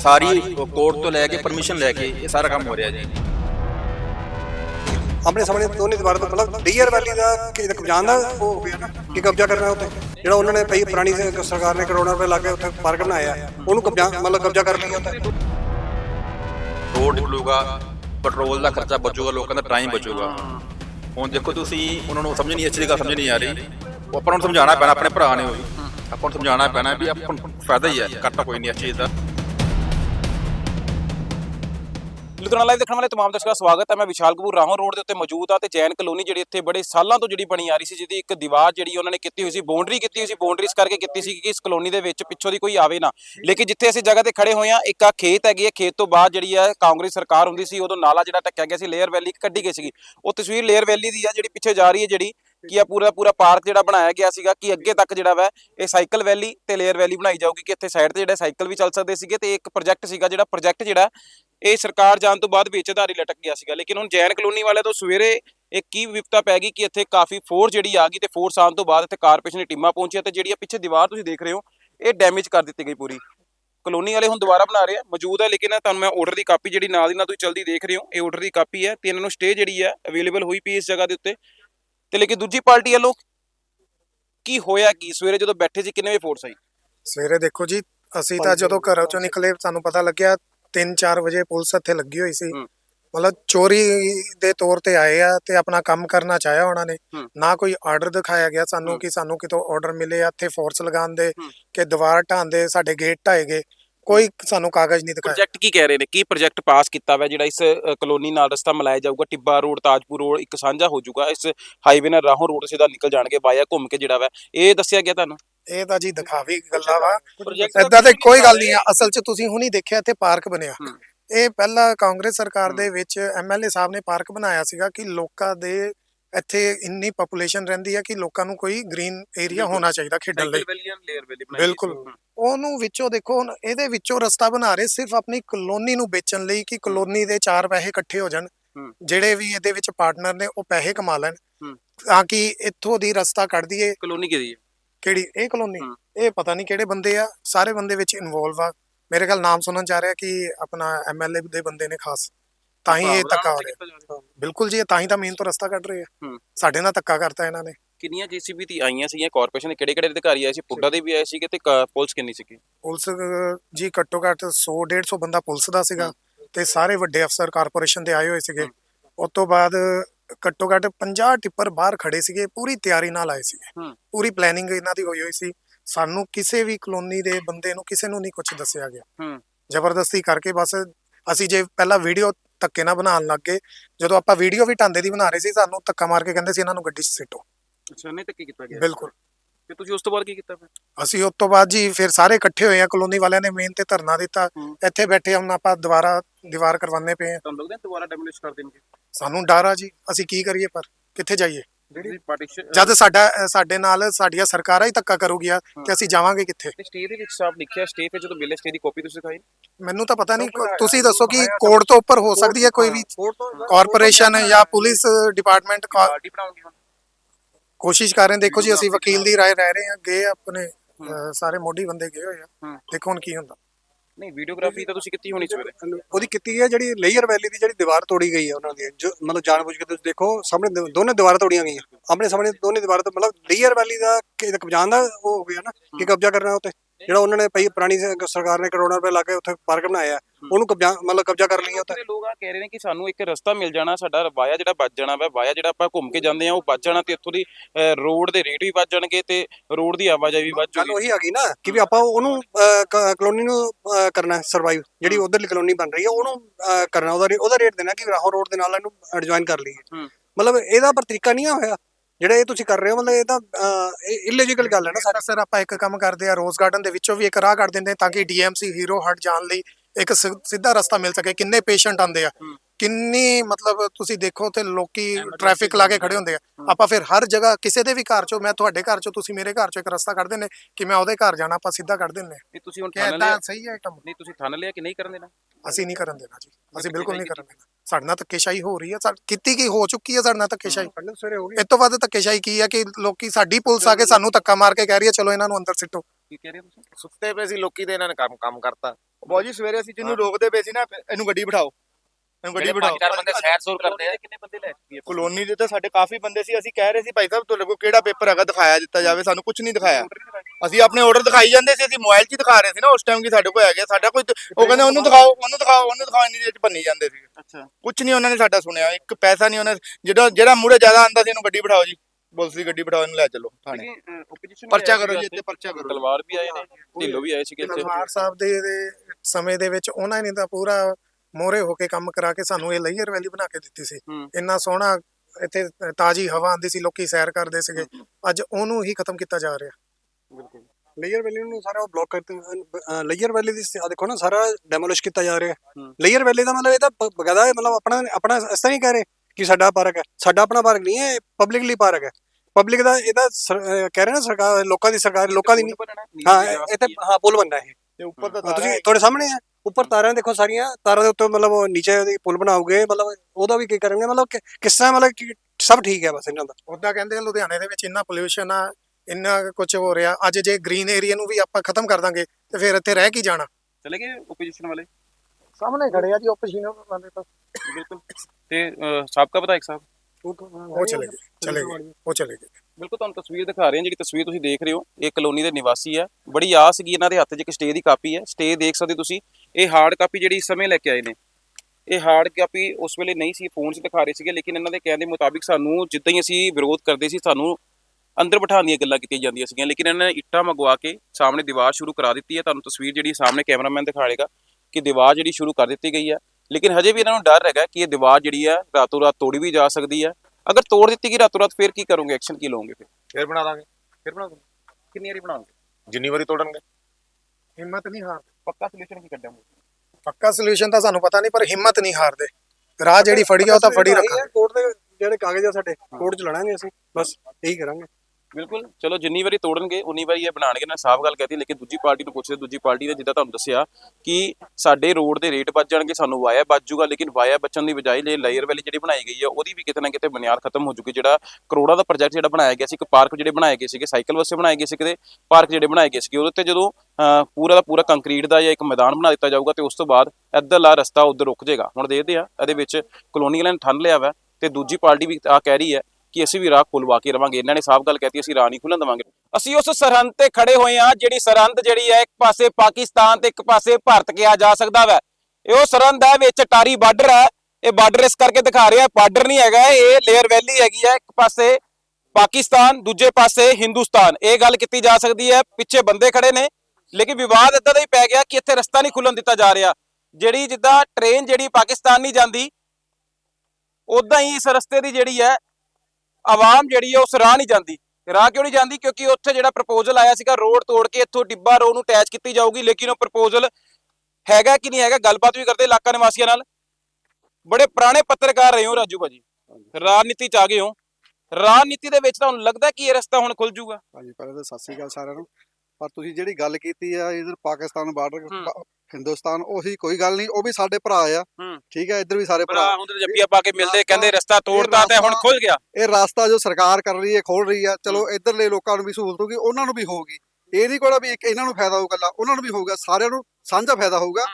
ਸਾਰੀ ਕੋਰਟ ਤੋਂ ਲੈ ਕੇ ਪਰਮਿਸ਼ਨ ਲੈ ਕੇ ਇਹ ਸਾਰਾ ਕੰਮ ਹੋ ਰਿਹਾ ਜੀ। ਆਪਣੇ ਸਾਹਮਣੇ ਦੋਨੇ ਦੀਵਾਰਾਂ ਤੋਂ ਪਹਿਲਾਂ ਡੀਅਰ ਵੈਲੀ ਦਾ ਕਿ ਕਬਜ਼ਾਨ ਦਾ ਉਹ ਹੋ ਗਿਆ ਨਾ ਕਿ ਕਬਜ਼ਾ ਕਰਨਾ ਉੱਤੇ ਜਿਹੜਾ ਉਹਨਾਂ ਨੇ ਪਈ ਪੁਰਾਣੀ ਸਰਕਾਰ ਨੇ ਕਰੋੜਾਂ ਰੁਪਏ ਲਾ ਕੇ ਉੱਥੇ ਪਾਰਕ ਬਣਾਇਆ। ਉਹਨੂੰ ਕਬਜ਼ਾ ਮਤਲਬ ਕਬਜ਼ਾ ਕਰ ਲਿਆ ਉੱਤੇ ਰੋਡ ਨਿਕਲੂਗਾ ਪੈਟਰੋਲ ਦਾ ਖਰਚਾ ਬਚੂਗਾ ਲੋਕਾਂ ਦਾ ਟਾਈਮ ਬਚੂਗਾ। ਹੁਣ ਦੇਖੋ ਤੁਸੀਂ ਉਹਨਾਂ ਨੂੰ ਸਮਝ ਨਹੀਂ ਅੱਛੀ ਗੱਲ ਸਮਝ ਨਹੀਂ ਆ ਰਹੀ। ਉਹ ਆਪਾਂ ਨੂੰ ਸਮਝਾਉਣਾ ਪੈਣਾ, ਆਪਣੇ ਭਰਾ ਨੇ ਉਹ। ਆਪਾਂ ਨੂੰ ਸਮਝਾਉਣਾ ਪੈਣਾ ਵੀ ਆਪਾਂ ਨੂੰ ਫਾਇਦਾ ਹੀ ਹੈ, ਘਾਟਾ ਕੋਈ ਨਹੀਂ ਇਸ ਚੀਜ਼ ਦਾ। ਲੁਧਿਆਣਾ ਲਾਈਵ ਦੇਖਣ ਵਾਲੇ ਤਮਾਮ ਦਰਸ਼ਕਾਂ ਦਾ ਸਵਾਗਤ ਹੈ। ਮੈਂ ਵਿਸ਼ਾਲ ਕਪੂਰ ਰਾਹੋਂ ਰੋਡ ਦੇ ਉੱਤੇ ਮੌਜੂਦ ਆ ਤੇ ਜੈਨ ਕਲੋਨੀ ਜਿਹੜੀ ਇੱਥੇ ਬੜੇ ਸਾਲਾਂ ਤੋਂ ਜਿਹੜੀ ਬਣੀ ਆ ਰਹੀ ਸੀ, ਜਿਹਦੀ ਇੱਕ ਦੀਵਾਰ ਜਿਹੜੀ ਉਹਨਾਂ ਨੇ ਕੀਤੀ ਹੋਈ ਸੀ ਬਾਉਂਡਰੀ ਕੀਤੀ ਹੋਈ ਸੀ ਬਾਉਂਡਰੀ ਇਸ ਕਰਕੇ ਕੀਤੀ ਸੀ ਕਿ ਇਸ ਕਲੋਨੀ ਦੇ ਵਿੱਚ ਪਿੱਛੋਂ ਦੀ ਕੋਈ ਆਵੇ ਨਾ। ਲੇਕਿਨ ਜਿੱਥੇ ਅਸੀਂ ਜਗ੍ਹਾ ਤੇ ਖੜੇ ਹੋਏ ਆ ਇੱਕ ਆ ਖੇਤ ਹੈਗੀ ਹੈ। ਖੇਤ ਤੋਂ ਬਾਅਦ ਜਿਹੜੀ ਹੈ ਕਾਂਗਰਸ ਸਰਕਾਰ ਹੁੰਦੀ ਸੀ, ਉਦੋਂ ਨਾਲਾ ਜਿਹੜਾ ਟੱਕਿਆ ਗਿਆ ਸੀ, ਲੇਅਰ ਵੈਲੀ ਕੱਢੀ ਗਈ ਸੀਗੀ। ਉਹ ਤਸਵੀਰ ਲੇਅਰ ਵੈਲੀ ਦੀ ਆ, ਜਿਹੜੀ ਪਿੱਛੇ ਜਾ ਰਹੀ ਹੈ, ਜਿਹੜੀ ਕਿ ਆ, ਪੂਰਾ ਪੂਰਾ ਪਾਰਕ ਜਿਹੜਾ ਬਣਾਇਆ ਗਿਆ ਸੀਗਾ ਕਿ ਅੱਗੇ ਤੱਕ ਜਿਹੜਾ ਵਾ, ਇਹ ਸਾਈਕਲ ਵੈਲੀ ਤੇ ਲੇਅਰ ਵੈਲੀ ਬਣਾਈ ਜਾਊਗੀ ਕਿ ਇੱਥੇ ਸਾਈਡ ਤੇ ਜਿਹੜਾ ਸਾਈਕਲ ਵੀ ਚੱਲ ਸਕਦੇ ਸੀਗੇ ਤੇ ਇੱਕ ਪ੍ਰੋਜੈਕਟ ਸੀਗਾ ਜਿਹੜਾ, ਪ੍ਰੋਜੈਕਟ ਜਿਹੜਾ, ਇਹ ਸਰਕਾਰ ਜਾਣ ਤੋਂ ਬਾਅਦ ਵਿੱਚ ਅਧਾਰੀ ਲਟਕ ਗਿਆ ਸੀਗਾ। ਲੇਕਿਨ ਹੁਣ ਜੈਨ ਕਲੋਨੀ ਵਾਲੇ ਤੋਂ ਸਵੇਰੇ ਇਹ ਕੀ ਵਿਪਤਾ ਪੈ ਗਈ ਕਿ ਇੱਥੇ ਕਾਫੀ ਫੋਰ ਜਿਹੜੀ ਆ ਗਈ ਤੇ ਫੋਰਸ ਆਉਣ ਤੋਂ ਬਾਅਦ ਇੱਥੇ ਕਾਰਪੋਰੇਸ਼ਨ ਦੀ ਟੀਮਾਂ ਪਹੁੰਚੀਆਂ ਤੇ ਜਿਹੜੀ ਆ ਪਿੱਛੇ ਦੀਵਾਰ ਤੁਸੀਂ ਦੇਖ ਰਹੇ ਹੋ, ਇਹ ਡੈਮੇਜ ਕਰ ਦਿੱਤੀ ਗਈ ਪੂਰੀ। ਕਲੋਨੀ ਵਾਲੇ ਹੁਣ ਦੁਬਾਰਾ ਬਣਾ ਰਹੇ ਆ, ਮੌਜੂਦ ਹੈ ਲੇਕਿਨ ਤੁਹਾਨੂੰ ਮੈਂ ਆਰਡਰ ਦੀ ਕਾਪੀ ਜਿਹੜੀ ਨਾਲ ਦੀ ਨਾਲ ਤੁਸੀਂ ਜਲਦੀ ਦੇਖ ਰਹੇ ਹੋ, ਇਹ ਆਰਡਰ ਦੀ ਕਾਪੀ ਹੈ ਤੇ ਇਹਨਾਂ ਨੂੰ ਸਟੇ ਜਿਹੜੀ ਹੈ ਅਵੇਲੇਬਲ ਹੋਈ ਪਈ ਇਸ ਜਗ੍ਹਾ ਦੇ ਉੱਤੇ। ਤੇ ਲੇਕਿਨ ਦੂਜੀ ਪਾਰਟੀ ਵੱਲੋਂ ਕੀ ਹੋਇਆ ਕੀ ਸਵੇਰੇ ਜਦੋਂ ਬੈਠੇ ਸੀ ਕਿੰਨੇ ਵਜੇ ਫੋਰਸ ਆਈ ਸਵੇਰੇ ਦੇਖੋ ਜੀ ਅਸੀਂ ਤਾਂ ਜਦੋਂ ਘਰੋਂ ਚੋਂ ਨਿਕਲੇ ਸਾਨੂੰ ਪਤਾ ਲੱਗਿਆ 3-4 ਵਜੇ ਪੁਲਿਸ ਇੱਥੇ ਲੱਗੀ ਹੋਈ ਸੀ। ਮਤਲਬ ਚੋਰੀ ਦੇ ਤੌਰ ਤੇ ਆਏ ਆ ਤੇ ਆਪਣਾ ਕੰਮ ਕਰਨਾ ਚਾਹਿਆ ਉਹਨਾਂ ਨੇ। ਨਾ ਕੋਈ ਆਰਡਰ ਦਿਖਾਇਆ ਗਿਆ ਸਾਨੂੰ। ਕਿ ਸਾਨੂੰ ਕਿਤੋਂ ਆਰਡਰ ਮਿਲੇ ਆ ਇੱਥੇ ਫੋਰਸ ਲਗਾਉਣ ਦੇ। ਕਿ ਦੀਵਾਰ ਢਾਣ ਦੇ ਸਾਡੇ ਗੇਟ ਢਾਏ ਗਏ ਕੋਈ ਸਾਨੂੰ ਕਾਗਜ਼ ਨਹੀਂ ਦਿਖਾਇਆ। ਪ੍ਰੋਜੈਕਟ ਕੀ ਕਹਿ ਰਹੇ ਨੇ? ਕੀ ਪ੍ਰੋਜੈਕਟ ਪਾਸ ਕੀਤਾ ਹੋਇਆ ਜਿਹੜਾ ਇਸ ਅ, ਕਲੋਨੀ ਨਾਲ ਰਸਤਾ ਮਿਲਾਇਆ ਜਾਊਗਾ? ਟਿੱਬਾ ਰੋਡ ਤਾਜਪੁਰ ਰੋਡ ਇੱਕ ਸਾਂਝਾ ਹੋ ਜਾਊਗਾ। ਇਸ ਹਾਈਵੇ ਨਾਲ ਰਾਹੋਂ ਰੋਡ ਸਿੱਧਾ ਨਿਕਲ ਜਾਣਗੇ ਬਾਇਆ ਘੁੰਮ ਕੇ ਜਿਹੜਾ ਵਾ। ਇਹ ਦੱਸਿਆ ਗਿਆ ਤੁਹਾਨੂੰ? ਇਹ ਤਾਂ ਜੀ ਦਿਖਾਵੀ ਗੱਲਾਂ ਵਾ। Project ਤੇ ਕੋਈ ਗੱਲ ਨਹੀਂ ਆ। ਅਸਲ 'ਚ ਤੁਸੀਂ ਹੁਣੀ ਦੇਖਿਆ ਇੱਥੇ ਪਾਰਕ ਬਣਿਆ। ਹੂੰ। ਇਹ ਪਹਿਲਾਂ ਕਾਂਗਰਸ ਸਰਕਾਰ ਦੇ ਵਿੱਚ ਐਮਐਲਏ ਸਾਹਿਬ ਨੇ ਪਾਰਕ ਬਣਾਇਆ ਸੀਗਾ ਕਿ ਲੋਕਾਂ ਦੇ ਇੱਥੇ ਇੰਨੀ ਪੋਪੂਲੇਸ਼ਨ ਰਹਿੰਦੀ ਹੈ ਕਿ ਲੋਕਾਂ ਨੂੰ ਕੋਈ ਗ੍ਰੀਨ ਏਰੀਆ ਬਿਲਕੁਲ। ਹੋਣਾ ਚਾਹੀਦਾ ਖੇਡਣ ਲਈ। ਲੇਅਰ ਬਿਲਕੁਲ। ਉਹਨੂੰ ਵਿੱਚੋਂ ਦੇਖੋ ਹੁਣ ਇਹਦੇ ਵਿੱਚੋਂ ਰਸਤਾ ਬਣਾ ਰਹੇ ਸਿਰਫ ਆਪਣੀ ਕਲੋਨੀ ਨੂੰ ਵੇਚਣ ਲਈ ਕਿ ਕਲੋਨੀ ਦੇ ਚਾਰ ਪੈਸੇ ਇਕੱਠੇ ਹੋ ਜਾਣ। ਜਿਹੜੇ ਵੀ ਇਹਦੇ ਵਿੱਚ ਪਾਰਟਨਰ ਨੇ ਉਹ ਪੈਸੇ ਕਮਾ ਲੈਣ। ਤਾਂ ਕਿ ਇੱਥੋਂ ਦੀ ਰਸਤਾ ਕੱਢ ਦਈਏ। ਕਲੋਨੀ ਕਿਹਦੀ ਹੈ? ਕਿਹੜੀ? ਇਹ ਕਲੋਨੀ। ਇਹ ਪਤਾ ਨਹੀਂ ਕਿਹੜੇ ਬੰਦੇ ਆ। ਸਾਰੇ ਬੰਦੇ ਵਿੱਚ ਇਨਵੋਲਵ ਆ। ਮੇਰੇ ਖਿਆਲ ਨਾਮ ਸੁਣਨ ਆ ਰਿਹਾ ਕਿ ਆਪਣਾ ਐਮਐਲਏ ਦੇ ਬੰਦੇ ਨੇ ਖਾਸ। ਤਾਂ ਹੀ ਇਹ ਧੱਕਾ ਹੋ ਰਿਹਾ। ਬਿਲਕੁਲ ਜੀ ਤਾਂ ਹੀ ਤਾਂ ਮੇਨ ਤੋਂ ਰਸਤਾ ਕੱਢ ਰਹੇ ਆ। ਸਾਡੇ ਨਾਲ ਧੱਕਾ ਕਰਤਾ ਇਹਨਾਂ ਨੇ। ਕਿੰਨੀਆਂ ਜੀਸੀਬੀ ਦੀ ਆਈਆਂ ਸੀਗੀਆਂ ਕਾਰਪੋਰੇਸ਼ਨ ਦੇ ਕਿਹੜੇ ਕਿਹੜੇ ਅਧਿਕਾਰੀ ਆਏ ਸੀ? ਪੁੱਡਾ ਦੇ ਵੀ ਆਏ ਸੀਗੇ ਤੇ ਕ- ਪੁਲਿਸ ਕਿੰਨੀ ਸੀਗੀ? ਪੁਲਿਸ ਅਹ, ਜੀ ਘੱਟੋ ਘੱਟ 100 150 ਬੰਦਾ ਪੁਲਿਸ ਦਾ ਸੀਗਾ ਤੇ ਸਾਰੇ ਵੱਡੇ ਅਫਸਰ ਕਾਰਪੋਰੇਸ਼ਨ ਦੇ ਆਏ ਹੋਏ ਸੀਗੇ। ਉਸ ਤੋਂ ਬਾਅਦ ਘੱਟੋ ਘੱਟ 50 ਟਿੱਪਰ ਬਾਹਰ ਖੜੇ ਸੀਗੇ ਪੂਰੀ ਤਿਆਰੀ ਨਾਲ ਆਏ ਸੀਗੇ। ਹੂੰ। ਪੂਰੀ ਪਲੈਨਿੰਗ ਇਹਨਾਂ ਦੀ ਹੋਈ ਹੋਈ ਸੀ। ਸਾਨੂੰ ਕਿਸੇ ਵੀ ਕਲੋਨੀ ਦੇ ਬੰਦੇ ਨੂੰ ਕਿਸੇ ਨੂੰ ਨਹੀਂ ਕੁਝ ਦੱਸਿਆ ਗਿਆ। ਹੂੰ। ਜ਼ਬਰਦਸਤੀ ਕਰਕੇ ਬਸ ਅਸੀਂ ਜੇ ਪਹਿਲਾਂ ਵੀਡੀਓ ਧੱਕੇ ਨਾਲ ਬਣਾਉਣ ਲੱਗ ਗਏ ਜਦੋਂ ਆਪਾਂ ਵੀਡੀਓ ਵੀ ਟਾਂਦੇ ਦੀ ਬਣਾ ਰਹੇ ਸੀ ਸਾਨੂੰ ਧੱਕਾ ਮਾਰ ਕੇ ਕਹਿੰਦੇ ਸੀ ਇਹਨਾਂ ਨੂੰ ਗੱਡੀ 'ਚ ਸਿੱਟੋ। ਅੱਛਾ ਨਹੀਂ ਤੇ ਕੀ ਕੀਤਾ ਗਿਆ ਬਿਲਕੁਲ। ਤੇ ਤੁਸੀਂ ਉਸ ਤੋਂ ਬਾਅਦ ਕੀ ਕੀਤਾ ਫਿਰ? ਅਸੀਂ ਉਸ ਤੋਂ ਬਾਅਦ ਜੀ ਫਿਰ ਸਾਰੇ ਇਕੱਠੇ ਹੋਏ ਆ ਕਲੋਨੀ ਵਾਲਿਆਂ ਨੇ ਮੇਨ ਤੇ ਧਰਨਾ ਦਿੱਤਾ। ਇੱਥੇ ਬੈਠੇ ਹੁਣ ਆਪਾਂ ਦੁਬਾਰਾ ਦੀਵਾਰ ਕਰਵਾਉਂਦੇ ਪਏ ਆ ਤੁਹਾਨੂੰ ਲੱਗਦਾ ਦੁਬਾਰਾ ਡੈਮੋਲਿਸ਼ ਕਰ ਦੇਣਗੇ? ਸਾਨੂੰ ਡਰ ਆ ਜੀ ਅਸੀਂ ਕੀ ਕਰੀਏ ਪਰ ਕਿੱਥੇ ਜਾਈਏ? ਜਿਹੜੀ ਪਾਰਟੀਸ਼ਨ ਜਦ ਸਾਡਾ ਸਾਡੇ ਨਾਲ ਸਾਡੀਆਂ ਸਰਕਾਰਾਂ ਹੀ ਧੱਕਾ ਕਰੂਗੀਆਂ ਤੇ ਅਸੀਂ ਜਾਵਾਂਗੇ ਕਿੱਥੇ? ਸਟੇ ਦੇ ਵਿੱਚ ਸਾਫ਼ ਲਿਖਿਆ ਸਟੇ ਤੇ ਜਦੋਂ ਬਿੱਲ ਸਟੇ ਦੀ ਕਾਪੀ ਤੁਸੀਂ ਦਿਖਾਈ? ਮੈਨੂੰ ਤਾਂ ਪਤਾ ਨਹੀਂ ਤੁਸੀਂ ਦੱਸੋ ਕਿ ਕੋਰਟ ਤੋਂ ਉੱਪਰ ਹੋ ਸਕਦੀ ਹੈ ਕੋਈ ਵੀ ਕਾਰਪੋਰੇਸ਼ਨ ਜਾਂ ਪੁਲਿਸ ਡਿਪਾਰਟਮੈਂਟ ਪਾਰਟੀ ਬਣਾਉਂਗੀ ਹੁਣ। ਕੋਸ਼ਿਸ਼ ਕਰ ਰਹੇ ਹਾਂ। ਦੇਖੋ ਜੀ ਅਸੀਂ ਵਕੀਲ ਦੀ ਰਾਏ ਰਹਿ ਰਹੇ ਹਾਂ। ਗਏ ਆਪਣੇ ਸਾਰੇ ਮੋਢੀ ਬੰਦੇ ਗਏ ਹੋਏ ਆ। ਹੂੰ। ਦੇਖੋ ਹੁਣ ਕੀ ਹੁੰਦਾ। ਨਹੀਂ ਵੀਡੀਓਗ੍ਰਾਫੀ ਤਾਂ ਤੁਸੀਂ ਕੀਤੀ ਹੋਣੀ ਸਵੇਰੇ। ਉਹਦੀ ਕੀਤੀ ਹੈ ਜਿਹੜੀ ਲੇਅਰ ਵੈਲੀ ਦੀ ਜਿਹੜੀ ਦੀਵਾਰ ਤੋੜੀ ਗਈ ਹੈ ਉਹਨਾਂ ਦੀ। ਜੋ ਮਤਲਬ ਜਾਣਬੁੱਝ ਕੇ ਤੁਸੀਂ ਦੇਖੋ ਸਾਹਮਣੇ ਦੋ- ਦੋਨੇ ਦੀਵਾਰਾਂ ਤੋੜੀਆਂ ਗਈਆਂ। ਆਪਣੇ ਸਾਹਮਣੇ ਦੋਨੇ ਦੀਵਾਰਾਂ ਤੋਂ ਮਤਲਬ ਲੇਅਰ ਵੈਲੀ ਦਾ ਕਿ ਕਬਜ਼ਾ ਦਾ ਉਹ ਹੋ ਗਿਆ ਨਾ ਕਿ ਕਬਜ਼ਾ ਕਰਨਾ ਉੱਤੇ ਜਿਹੜਾ ਉਹਨਾਂ ਨੇ ਪਈ ਪੁਰਾਣੀ ਸਰਕਾਰ ਨੇ ਕਰੋੜਾਂ ਰੁਪਏ ਲਾ ਕੇ ਉੱਥੇ ਪਾਰਕ ਬਣਾਇਆ ਉਹਨੂੰ ਕਬਜ਼ਾ ਮਤਲਬ ਕਬਜ਼ਾ ਕਰ ਲਿਆ ਉੱਥੇ। ਲੋਕ ਆ ਕਹਿ ਰਹੇ ਨੇ ਕਿ ਸਾਨੂੰ ਇੱਕ ਰਸਤਾ ਮਿਲ ਜਾਣਾ ਸਾਡਾ ਵਾਇਆ ਜਿਹੜਾ ਬਚ ਜਾਣਾ ਵਾ ਵਾਇਆ ਜਿਹੜਾ ਆਪਾਂ ਘੁੰਮ ਕੇ ਜਾਂਦੇ ਆ ਉਹ ਬਚ ਜਾਣਾ ਤੇ ਇੱਥੋਂ ਦੀ ਰੋਡ ਦੇ ਰੇਟ ਵੀ ਬਚ ਜਾਣਗੇ ਤੇ ਰੋਡ ਦੀ ਆਵਾਜਾਈ ਵੀ ਬਚ ਗੱਲ ਜਾਊਗੀ ਉਹੀ ਆ ਗਈ ਨਾ ਕਿ ਵੀ ਆਪਾਂ ਉਹਨੂੰ ਕਲੋਨੀ ਨੂੰ ਕਰਨਾ ਸਰਵਾਈਵ ਜਿਹੜੀ ਉਧਰਲੀ ਕਲੋਨੀ ਬਣ ਰਹੀ ਹੈ ਉਹਨੂੰ ਕਰਨਾ ਉਹਦਾ ਉਹਦਾ ਰੇਟ ਦੇਣਾ ਕਿ ਰਾਹੋਂ ਰੋਡ ਦੇ ਨਾਲ ਇਹਨੂੰ ਐਡਜੁਆਇਨ ਕਰ ਲਈਏ। ਮਤਲਬ ਇਹਦਾ ਪਰ ਤਰੀਕਾ ਨਹੀਂ ਹੋਇਆ। ਜਿਹੜਾ ਇਹ ਤੁਸੀਂ ਕਰ ਰਹੇ ਹੋ ਮਤਲਬ ਇਹ ਤਾਂ ਇਲੀਗਲ ਗੱਲ ਹੈ ਨਾ ਸਾਡਾ ਸਰ ਆਪਾਂ ਇੱਕ ਕੰਮ ਕਰਦੇ ਆ ਰੋਜ਼ ਗਾਰਡਨ ਦੇ ਵਿੱਚੋਂ ਵੀ ਇੱਕ ਰਾਹ ਕੱਢ ਦਿੰਦੇ ਤਾਂ ਕਿ ਡੀਐਮਸੀ ਹੀਰੋ ਹਟ ਜਾਣ ਲਈ ਇੱਕ ਸਿੱਧਾ ਰਸਤਾ ਮਿਲ ਸਕੇ। ਕਿੰਨੇ ਪੇਸ਼ੈਂਟ ਆਉਂਦੇ ਆ। ਕਿੰਨੀ ਮਤਲਬ ਤੁਸੀਂ ਦੇਖੋ ਤੇ ਲੋਕੀ ਟ੍ਰੈਫਿਕ ਲਾ ਕੇ ਖੜੇ ਹੁੰਦੇ ਆ। ਆਪਾਂ ਫਿਰ ਹਰ ਜਗ੍ਹਾ ਕਿਸੇ ਦੇ ਵੀ ਘਰ ਚੋਂ ਮੈਂ ਤੁਹਾਡੇ ਘਰ ਚੋਂ ਤੁਸੀਂ ਮੇਰੇ ਘਰ ਚੋਂ ਇੱਕ ਰਸਤਾ ਕੱਢ ਦਿੰਦੇ ਕਿ ਮੈਂ ਉਹਦੇ ਘਰ ਜਾਣਾ ਆਪਾਂ ਸਿੱਧਾ ਕੱਢ ਦਿੰਦੇ ਨਹੀਂ ਤੁਸੀਂ ਹੁਣ ਕਿ ਠਾਣ ਇਦਾਂ ਲਿਆ ਸਹੀ ਹੈ ਕੰਮ ਨਹੀਂ ਤੁਸੀਂ ਠਾਣ ਲਿਆ ਕਿ ਨਹੀਂ ਕਰਨ ਦੇਣਾ? ਅਸੀਂ ਨਹੀਂ ਕਰਨ ਦੇਣਾ ਜੀ। ਅਸੀਂ ਬਿਲਕੁਲ ਨਹੀਂ ਕਰਨ ਦੇਣਾ। ਸਾਡੇ ਨਾਲ ਧੱਕੇਸ਼ਾਹੀ ਹੋ ਰਹੀ ਹੈ ਸਾ- ਕੀਤੀ ਕੀ ਹੋ ਚੁੱਕੀ ਹੈ ਸਾਡੇ ਨਾਲ ਧੱਕੇਸ਼ਾਹੀ? ਕੱਲ ਸਵੇਰੇ ਹੋ ਗਈ। ਇਸ ਤੋਂ ਵੱਧ ਧੱਕੇਸ਼ਾਹੀ ਕੀ ਹੈ ਕਿ ਲੋਕੀ ਸਾਡੀ ਪੁਲਿਸ ਆ ਕੇ ਸਾਨੂੰ ਧੱਕਾ ਮਾਰ ਕੇ ਕਹਿ ਰਹੀ ਹੈ ਚਲੋ ਇਹਨਾਂ ਨੂੰ ਅੰਦਰ ਸਿੱਟੋ। ਕੀ ਕਹਿ ਰਹੇ ਤੁਸੀਂ? ਸੁੱਤੇ ਪਏ ਸੀ ਲੋਕੀ ਤੇ ਇਹਨਾਂ ਨੇ ਕੰਮ ਕੰਮ ਕਰਤਾ। ਬਹੁਤ ਜੀ ਸਵੇਰੇ ਅਸੀਂ ਜਿਹਨੂੰ ਰੋਕਦੇ ਪਏ ਸੀ ਨਾ ਇਹਨੂੰ ਗੱਡੀ ਬਿਠਾਓ। ਗੱਡੀ ਬਿਠਾਓ ਬੰਦੇ ਸੈਰ ਸੂਰ ਕਰਦੇ ਆ। ਕਿੰਨੇ ਬੰਦੇ ਲੈ ਚੁੱਕੀ ਕਲੋਨੀ ਦੇ ਤਾਂ ਸਾਡੇ ਕਾਫੀ ਬੰਦੇ ਸੀ। ਅਸੀਂ ਕਹਿ ਰਹੇ ਸੀ ਭਾਈ ਸਾਹਿਬ ਤੁਹਾਡੇ ਕੋਲ ਕਿਹੜਾ ਪੇਪਰ ਹੈਗਾ? ਦਿਖਾਇਆ ਦਿੱਤਾ ਜਾਵੇ। ਸਾਨੂੰ ਕੁਝ ਨਹੀਂ ਦਿਖਾਇਆ। ਅਸੀਂ ਆਪਣੇ ਆਰਡਰ ਦਿਖਾਈ ਜਾਂਦੇ ਸੀ। ਅਸੀਂ ਮੋਬਾਈਲ 'ਚ ਹੀ ਦਿਖਾ ਰਹੇ ਸੀ ਨਾ ਉਸ ਟਾਈਮ ਕਿ ਸਾਡੇ ਕੋਲ ਹੈਗੇ ਸਾਡਾ ਕੋਈ ਉਹ ਕਹਿੰਦੇ ਉਹਨੂੰ ਦਿਖਾਓ ਉਹਨੂੰ ਦਿਖਾਓ ਉਹਨੂੰ ਦਿਖਾਓ। ਇੰਨੀ ਦੇਰ 'ਚ ਬੰਨੀ ਜਾਂਦੇ ਸੀ। ਅੱਛਾ। ਕੁਝ ਨਹੀਂ ਉਹਨਾਂ ਨੇ ਸਾਡਾ ਸੁਣਿਆ। ਇੱਕ ਪੈਸਾ ਨਹੀਂ ਉਹਨਾਂ ਜਿਹੜਾ ਜਿਹੜਾ ਮੂਹਰੇ ਜ਼ਿਆਦਾ ਆਂਦਾ ਸੀ ਇਹਨੂੰ ਗੱਡੀ ਬਿਠਾਓ ਜੀ। ਪੁਲਿਸ ਦੀ ਗੱਡੀ ਬਿਠਾਓ ਇਹਨੂੰ ਲੈ ਚਲੋ ਥਾਣੇ। ਪਰਚਾ ਕਰੋ ਜੀ ਇੱਥੇ ਪਰਚਾ ਕਰੋ ਤਲਵਾਰ ਵੀ ਆਏ ਨੇ ਢਿੱਲੋਂ ਵੀ ਆਏ ਸੀਗੇ ਇੱਥੇ। ਤਲਵਾਰ ਸਾਹਿਬ ਦੇ ਦੇ ਸਮੇਂ ਦੇ ਵਿੱਚ ਉਹਨਾਂ ਨੇ ਤਾਂ ਪੂਰਾ ਮੋਹਰੇ ਹੋ ਕੇ ਕੰਮ ਕਰਾ ਕੇ ਸਾਨੂੰ ਇਹ ਲੇਅਰ ਵੈਲੀ ਬਣਾ ਕੇ ਦਿੱਤੀ ਸੀ। ਹੂੰ। ਇੰਨਾ ਸੋਹਣਾ ਇੱਥੇ ਤਾਜੀ ਹਵਾ ਆਉਂਦੀ ਸੀ ਲੋਕੀ ਸੈਰ ਕਰਦੇ ਸੀਗੇ। ਅੱਜ ਉਹਨੂੰ ਹੀ ਖਤਮ ਕੀਤਾ ਜਾ ਰਿਹਾ। ਬਿਲਕੁਲ। ਲੇਅਰ ਵੈਲੀ ਨੂੰ ਸਾਰਾ ਬਲੌਕ ਕਰਤੇ ਲੇਅਰ ਵੈਲੀ ਦੀ ਆ ਦੇਖੋ ਨਾ ਸਾਰਾ ਡੈਮੋਲਿਸ਼ ਕੀਤਾ ਜਾ ਰਿਹਾ। ਹੂੰ। ਲੇਅਰ ਵੈਲੀ ਦਾ ਮਤਲਬ ਇਹ ਤਾਂ ਬ- ਬਕਾਇਦਾ ਹੈ, ਮਤਲਬ ਆਪਣਾ ਆਪਣਾ ਇਸ ਤਰ੍ਹਾਂ ਨਹੀਂ ਕਹਿ ਰਹੇ ਕਿ ਸਾਡਾ ਪਾਰਕ ਹੈ। ਸਾਡਾ ਆਪਣਾ ਪਾਰਕ ਨਹੀਂ ਹੈ ਪਬਲਿਕਲੀ ਪਾਰਕ ਹੈ। ਪਬਲਿਕ ਦਾ ਇਹਦਾ ਸਰ- ਅਹ ਕਹਿ ਰਹੇ ਨਾ ਸਰਕਾਰ ਲੋਕਾਂ ਦੀ ਸਰਕਾਰ ਲੋਕਾਂ ਦੀ ਨਹੀਂ। ਹਾਂ ਇਹ ਤੇ ਹਾਂ ਪੁਲ ਬਣਨਾ ਇਹ। ਤੇ ਉੱਪਰ ਤਾਂ ਹਾਂ, ਤੁਸੀਂ ਤੁਹਾਡੇ ਸਾਹਮਣੇ ਹੈ। ਉੱਪਰ ਤਾਰਾਂ ਦੇਖੋ ਸਾਰੀਆਂ ਤਾਰਾਂ ਦੇ ਉੱਤੇ ਮਤਲਬ ਨੀਚੇ ਉਹਦੀ ਪੁਲ ਬਣਾਉਗੇ ਮਤਲਬ ਉਹਦਾ ਵੀ ਕੀ ਕਰਨਗੇ ਮਤਲਬ ਕਿ- ਕਿਸ ਤਰ੍ਹਾਂ ਮਤਲਬ ਕਿ ਸਭ ਠੀਕ ਹੈ ਬਸ ਇਹਨਾਂ ਦਾ। ਉਦਾਂ ਕਹਿੰਦੇ ਆ ਲੁਧਿਆਣੇ ਦੇ ਵਿੱਚ ਇੰਨਾ ਪੋਲਿਊਸ਼ਨ ਆ ਇੰਨਾ ਕੁਝ ਹੋ ਰਿਹਾ ਅੱਜ ਜੇ ਗ੍ਰੀਨ ਏਰੀਆ ਨੂੰ ਵੀ ਆਪਾਂ ਖਤਮ ਕਰ ਦਾਂਗੇ ਤੇ ਫਿਰ ਇੱਥੇ ਰਹਿ ਕੀ ਜਾਣਾ? ਚਲੇ ਗਏ ਆਪੋਜੀਸ਼ਨ ਵਾਲੇ? ਸਾਹਮਣੇ ਖੜੇ ਆ ਜੀ ਆਪੋਜੀਸ਼ਨ ਵਾਲੇ ਤਾਂ। ਬਿਲਕੁਲ। ਤੇ ਅਹ, ਸਾਬਕਾ ਵਿਧਾਇਕ ਸਾਹਿਬ? ਉਹ ਚਲੇ ਗਏ ਚਲੇ ਗਏ ਉਹ ਚਲੇ ਗਏ। ਬਿਲਕੁਲ ਤੁਹਾਨੂੰ ਤਸਵੀਰ ਦਿਖਾ ਰਹੇ ਹਾਂ ਜਿਹੜੀ ਤਸਵੀਰ ਤੁਸੀਂ ਦੇਖ ਰਹੇ ਹੋ ਇਹ ਕਲੋਨੀ ਦੇ ਨਿਵਾਸੀ ਹੈ। ਬੜੀ ਆਸ ਸੀਗੀ ਇਹਨਾਂ ਦੇ ਹੱਥ 'ਚ ਇੱਕ ਸਟੇ ਦੀ ਕਾਪੀ ਹੈ। ਸਟੇ ਦੇਖ ਸਕਦੇ ਤੁਸੀਂ ਇਹ ਹਾਰਡ ਕਾਪੀ ਜਿਹੜੀ ਇਸ ਸਮੇਂ ਲੈ ਕੇ ਆਏ ਨੇ। ਇਹ ਹਾਰਡ ਕਾਪੀ ਉਸ ਵੇਲੇ ਨਹੀਂ ਸੀ ਫੋਨ 'ਚ ਦਿਖਾ ਰਹੇ ਸੀਗੇ ਲੇਕਿਨ ਇਹਨਾਂ ਦੇ ਕਹਿਣ ਦੇ ਮੁਤਾਬਿਕ ਸਾਨੂੰ ਜਿੱਦਾਂ ਹੀ ਅਸੀਂ ਵਿਰੋਧ ਕਰਦੇ ਸੀ ਸਾਨੂੰ ਅੰਦਰ ਬਿਠਾਉਣ ਦੀਆਂ ਗੱਲਾਂ ਕੀਤੀਆਂ ਜਾਂਦੀਆਂ ਸੀਗੀਆਂ ਲੇਕਿਨ ਇਹਨਾਂ ਨੇ ਇੱਟਾਂ ਮੰਗਵਾ ਕੇ ਸਾਹਮਣੇ ਦੀਵਾਰ ਸ਼ੁਰੂ ਕਰਾ ਦਿੱਤੀ ਹੈ। ਤੁਹਾਨੂੰ ਤਸਵੀਰ ਜਿਹੜੀ ਸਾਹਮਣੇ ਕੈਮਰਾਮੈਨ ਦਿਖਾੜੇਗਾ ਕਿ ਦੀਵਾਰ ਜਿਹੜੀ ਸ਼ੁਰੂ ਕਰ ਦਿੱਤੀ ਗਈ ਹੈ। ਲੇਕਿਨ ਹਜੇ ਵੀ ਇਹਨਾਂ ਨੂੰ ਡਰ ਹੈਗਾ ਕਿ ਇਹ ਦੀਵਾਰ ਜਿਹੜੀ ਹੈ ਰਾਤੋਂ ਰਾਤ ਤੋੜੀ ਵੀ ਜਾ ਸਕਦੀ ਹੈ। ਅਗਰ ਤੋੜ ਦਿੱਤੀ ਗਈ ਰਾਤੋਂ ਰਾਤ ਫਿਰ ਕੀ ਕਰੋਗੇ? ਐਕਸ਼ਨ ਕੀ ਲਓਗੇ ਫਿਰ? ਫਿਰ ਬਣਾ ਦਾਂਗੇ। ਫਿਰ ਬਣਾ ਦੋ ਕਿੰਨੀ ਵਾਰੀ ਬਣਾਓਗੇ? ਜਿੰਨੀ ਵਾਰੀ ਤੋੜਨਗੇ। ਹਿੰਮਤ ਨਹੀਂ ਹਾਰਦੇ ਪੱਕਾ ਸੋਲੂਸ਼ਨ ਕੀ ਕੱਢਾਂਗੇ? ਪੱਕਾ ਸੋਲੂਸ਼ਨ ਤਾਂ ਸਾਨੂੰ ਪਤਾ ਨਹੀਂ ਪਰ ਹਿੰਮਤ ਨਹੀਂ ਹਾਰਦੇ। ਰਾਹ ਜਿਹੜੀ ਫੜੀ ਆ ਉਹ ਤਾਂ ਫੜੀ ਰੱਖਾਂਗੇ। ਕੋਰਟ ਦੇ ਜਿਹੜੇ ਕਾਗਜ਼ ਆ ਸਾਡੇ ਕੋਰਟ ਚ ਲੜਾਂਗੇ ਅਸੀਂ। ਬਸ ਇਹੀ ਕਰਾਂਗੇ। ਬਿਲਕੁਲ। ਚਲੋ ਜਿੰਨੀ ਵਾਰੀ ਤੋੜਨਗੇ ਉਨੀ ਵਾਰੀ ਇਹ ਬਣਾਣਗੇ ਨਾ ਸਾਫ਼ ਗੱਲ ਕਹਤੀ ਲੇਕਿਨ ਦੂਜੀ ਪਾਰਟੀ ਨੂੰ ਪੁੱਛਦੇ ਦੂਜੀ ਪਾਰਟੀ ਨੇ ਜਿੱਦਾਂ ਤੁਹਾਨੂੰ ਦੱਸਿਆ ਕਿ ਸਾਡੇ ਰੋਡ ਦੇ ਰੇਟ ਵੱਜ ਜਾਣਗੇ ਸਾਨੂੰ ਵਾਇਆ ਬਚ ਜੂਗਾ ਲੇਕਿਨ ਵਾਇਆ ਬਚਣ ਦੀ ਬਜਾਏ ਜੇ ਲੇਅਰ ਵਾਲੀ ਜਿਹੜੀ ਬਣਾਈ ਗਈ ਹੈ ਉਹਦੀ ਵੀ ਕਿਤੇ ਨਾ ਕਿਤੇ ਬੁਨਿਆਦ ਖਤਮ ਹੋ ਜੂਗੀ। ਜਿਹੜਾ ਕਰੋੜਾਂ ਦਾ ਪ੍ਰੋਜੈਕਟ ਜਿਹੜਾ ਬਣਾਇਆ ਗਿਆ ਸੀ ਇੱਕ ਪਾਰਕ ਜਿਹੜੇ ਬਣਾਏ ਗਏ ਸੀਗੇ ਸਾਈਕਲ ਵਾਸਤੇ ਬਣਾਏ ਗਏ ਸੀ ਕਿਤੇ ਪਾਰਕ ਜਿਹੜੇ ਬਣਾਏ ਗਏ ਸੀਗੇ ਉਹਦੇ ਤੇ ਜਦੋਂ ਅਹ, ਪੂਰਾ ਦਾ ਪੂਰਾ ਕੰਕਰੀਟ ਦਾ ਜਾਂ ਇੱਕ ਮੈਦਾਨ ਬਣਾ ਦਿੱਤਾ ਜਾਊਗਾ ਤੇ ਉਸ ਤੋਂ ਬਾਅਦ ਇੱਧਰਲਾ ਰਸਤਾ ਉੱਧਰ ਰੁਕ ਜਾਏਗਾ। ਹੁਣ ਦੇਖਦੇ ਆ ਇਹਦੇ ਵਿੱਚ ਕਲੋਨੀ ਵਾਲਿਆਂ ਨੇ ਠੰਡ ਲਿਆ ਵਾ ਤੇ ਦੂਜੀ ਪਾਰਟੀ ਵੀ ਆ ਕਹਿ ਰਹੀ ਹੈ ਕਿ ਅਸੀਂ ਵੀ ਰਾਹ ਖੁੱਲਵਾ ਕੇ ਰਵਾਂਗੇ। ਇਹਨਾਂ ਨੇ ਸਾਫ਼ ਗੱਲ ਕਹਿਤੀ, ਅਸੀਂ ਰਾਹ ਨਹੀਂ ਖੁੱਲਣ ਦੇਵਾਂਗੇ। ਅਸੀਂ ਉਸ ਸਰਹੰਦ ਤੇ ਖੜੇ ਹੋਏ ਹਾਂ, ਜਿਹੜੀ ਸਰਹੰਦ ਜਿਹੜੀ ਹੈ, ਇੱਕ ਪਾਸੇ ਪਾਕਿਸਤਾਨ ਤੇ ਇੱਕ ਪਾਸੇ ਭਾਰਤ ਕਿਹਾ ਜਾ ਸਕਦਾ ਵੈ। ਇਹ ਉਹ ਸਰਹੰਦ ਹੈ ਵਿੱਚ ਟਾਰੀ ਬਾਰਡਰ ਹੈ। ਇਹ ਬਾਰਡਰ ਇਸ ਕਰਕੇ ਦਿਖਾ ਰਿਹਾ, ਬਾਰਡਰ ਨਹੀਂ ਹੈਗਾ ਇਹ ਲੇਅਰ ਵੈਲੀ ਹੈਗੀ ਹੈ, ਇੱਕ ਪਾਸੇ ਪਾਕਿਸਤਾਨ, ਦੂਜੇ ਪਾਸੇ ਹਿੰਦੁਸਤਾਨ। ਇਹ ਗੱਲ ਕੀਤੀ ਜਾ ਸਕਦੀ ਹੈ, ਪਿੱਛੇ ਬੰਦੇ ਖੜੇ ਨੇ, ਲੇਕਿਨ ਵਿਵਾਦ ਇਦਾਂ ਦਾ ਹੀ ਪੈ ਗਿਆ ਕਿ ਇੱਥੇ ਰਸਤਾ ਨਹੀਂ ਖੁੱਲਣ ਦਿੱਤਾ ਜਾ ਰਿਹਾ। ਜਿਹੜੀ ਜਿੱਦਾਂ ਟ੍ਰੇਨ ਜਿਹੜੀ ਪਾਕਿਸਤਾਨ ਨਹੀਂ ਜਾਂਦੀ ਉਦਾਂ ਹੀ ਇਸ ਰਸਤੇ ਦੀ ਜਿਹੜੀ ਹੈ ਆਵਾਮ ਜਿਹੜੀ ਹੈ ਉਸ ਰਾਹ ਨਹੀਂ ਜਾਂਦੀ। ਰਾਹ ਕਿਉਂ ਨਹੀਂ ਜਾਂਦੀ? ਕਿਉਂਕਿ ਉੱਥੇ ਜਿਹੜਾ ਪ੍ਰਪੋਜ਼ਲ ਆਇਆ ਸੀਗਾ ਰੋਡ ਤੋੜ ਕੇ ਇੱਥੋਂ ਟਿੱਬਾ ਰੋਡ ਨੂੰ ਅਟੈਚ ਕੀਤੀ ਜਾਊਗੀ ਲੇਕਿਨ ਉਹ ਪ੍ਰਪੋਜ਼ਲ ਹੈਗਾ ਕਿ ਨਹੀਂ ਹੈਗਾ ਗੱਲਬਾਤ ਵੀ ਕਰਦੇ ਇਲਾਕਾ ਨਿਵਾਸੀਆਂ ਨਾਲ। ਬੜੇ ਪੁਰਾਣੇ ਪੱਤਰਕਾਰ ਰਹੇ ਹੋ ਰਾਜੂ ਭਾਜੀ। ਰਾਜਨੀਤੀ ਚ ਆ ਗਏ ਹੋ। ਰਾਜਨੀਤੀ ਦੇ ਵਿੱਚ ਤੁਹਾਨੂੰ ਲੱਗਦਾ ਕਿ ਇਹ ਰਸਤਾ ਹੁਣ ਖੁੱਲ ਜਾਊਗਾ। ਹਾਂਜੀ ਪਹਿਲਾਂ ਤਾਂ ਸਤਿ ਸ੍ਰੀ ਅਕਾਲ ਸਾਰਿਆਂ ਨੂੰ। ਪਰ ਤੁਸੀਂ ਜਿਹੜੀ ਗੱਲ ਕੀਤੀ ਆ ਇਧਰ ਪਾਕਿਸਤਾਨ ਬਾਰਡਰ। ਹਿੰਦੁਸਤਾਨ ਉਹੀ ਕੋਈ ਗੱਲ ਨਹੀਂ ਉਹ ਵੀ ਸਾਡੇ ਭਰਾ ਆ। ਹੂੰ। ਠੀਕ ਹੈ ਇੱਧਰ ਵੀ ਸਾਰੇ ਭਰਾ ਭਰਾ। ਹੁੰਦੇ ਜੱਫੀਆਂ ਪਾ ਕੇ ਮਿਲਦੇ ਕਹਿੰਦੇ ਰਸਤਾ ਤੋੜਤਾ ਤੇ ਹੁਣ ਖੁੱਲ ਗਿਆ। ਇਹ ਰਸਤਾ ਜੋ ਸਰਕਾਰ ਕਰ ਰਹੀ ਹੈ ਖੋਲ ਰਹੀ ਆ ਚਲੋ ਇੱਧਰਲੇ ਲੋਕਾਂ ਨੂੰ ਵੀ ਸਹੂਲਤ ਹੋਊਗੀ ਉਹਨਾਂ ਨੂੰ ਵੀ ਹੋਊਗੀ। ਇਹ ਨਹੀਂ ਕੋਲਾ ਵੀ ਇੱਕ ਇਹਨਾਂ ਨੂੰ ਫਾਇਦਾ ਹੋਊਗਾ ਕੱਲਾ ਉਹਨਾਂ ਨੂੰ ਵੀ ਹੋਊਗਾ ਸਾਰਿਆਂ ਨੂੰ ਸਾਂਝਾ ਫਾਇਦਾ ਹੋਊਗਾ।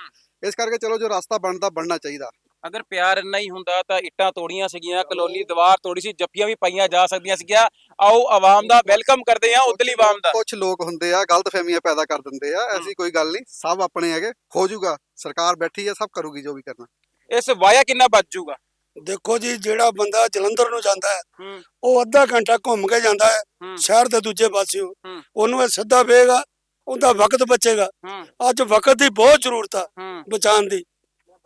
ਇਸ ਕਰਕੇ ਚਲੋ ਜੋ ਰਸਤਾ ਬਣਦਾ ਬਣਨਾ ਚਾਹੀਦਾ। ਅਗਰ ਪਿਆਰ ਇੰਨਾ ਹੀ ਹੁੰਦਾ ਤਾਂ ਇੱਟਾਂ ਤੋੜੀਆਂ ਸੀਗੀਆਂ ਕਲੋਨੀ ਦੀਵਾਰ ਤੋੜੀ ਸੀ ਜੱਫੀਆਂ ਵੀ ਪਾਈਆਂ ਜਾ ਸਕਦੀਆਂ ਸੀਗੀਆਂ। ਆਓ ਆਵਾਮ ਦਾ ਵੈਲਕਮ ਕਰਦੇ ਹਾਂ ਉਦਲੀ ਆਵਾਮ ਦਾ। ਕੁਝ ਲੋਕ ਹੁੰਦੇ ਆ ਗਲਤ ਫਹਿਮੀਆਂ ਪੈਦਾ ਕਰ ਦਿੰਦੇ ਆ ਐਸੀ ਕੋਈ ਗੱਲ ਨਹੀਂ ਸਭ ਆਪਣੇ ਹੈਗੇ ਹੋ ਜਾਊਗਾ ਸਰਕਾਰ ਬੈਠੀ ਆ ਸਭ ਕਰੂਗੀ ਜੋ ਵੀ ਕਰਨਾ। ਇਸ ਵਾਇਆ ਕਿੰਨਾ ਬਚ ਜਾਊਗਾ ਦੇਖੋ ਜੀ ਜਿਹੜਾ ਬੰਦਾ ਜਲੰਧਰ ਨੂੰ ਜਾਂਦਾ ਹੈ ਉਹ ਅੱਧਾ ਘੰਟਾ ਘੁੰਮ ਕੇ ਜਾਂਦਾ ਹੈ ਸ਼ਹਿਰ ਦੇ ਦੂਜੇ ਪਾਸਿਓਂ। ਉਹਨੂੰ ਇਹ ਸਿੱਧਾ ਪਏਗਾ ਉਹਦਾ ਵਕਤ ਬਚੇਗਾ। ਅੱਜ ਵਕਤ ਦੀ ਬਹੁਤ ਜ਼ਰੂਰਤ ਆ ਹੂੰ। ਬਚਾਉਣ ਦੀ।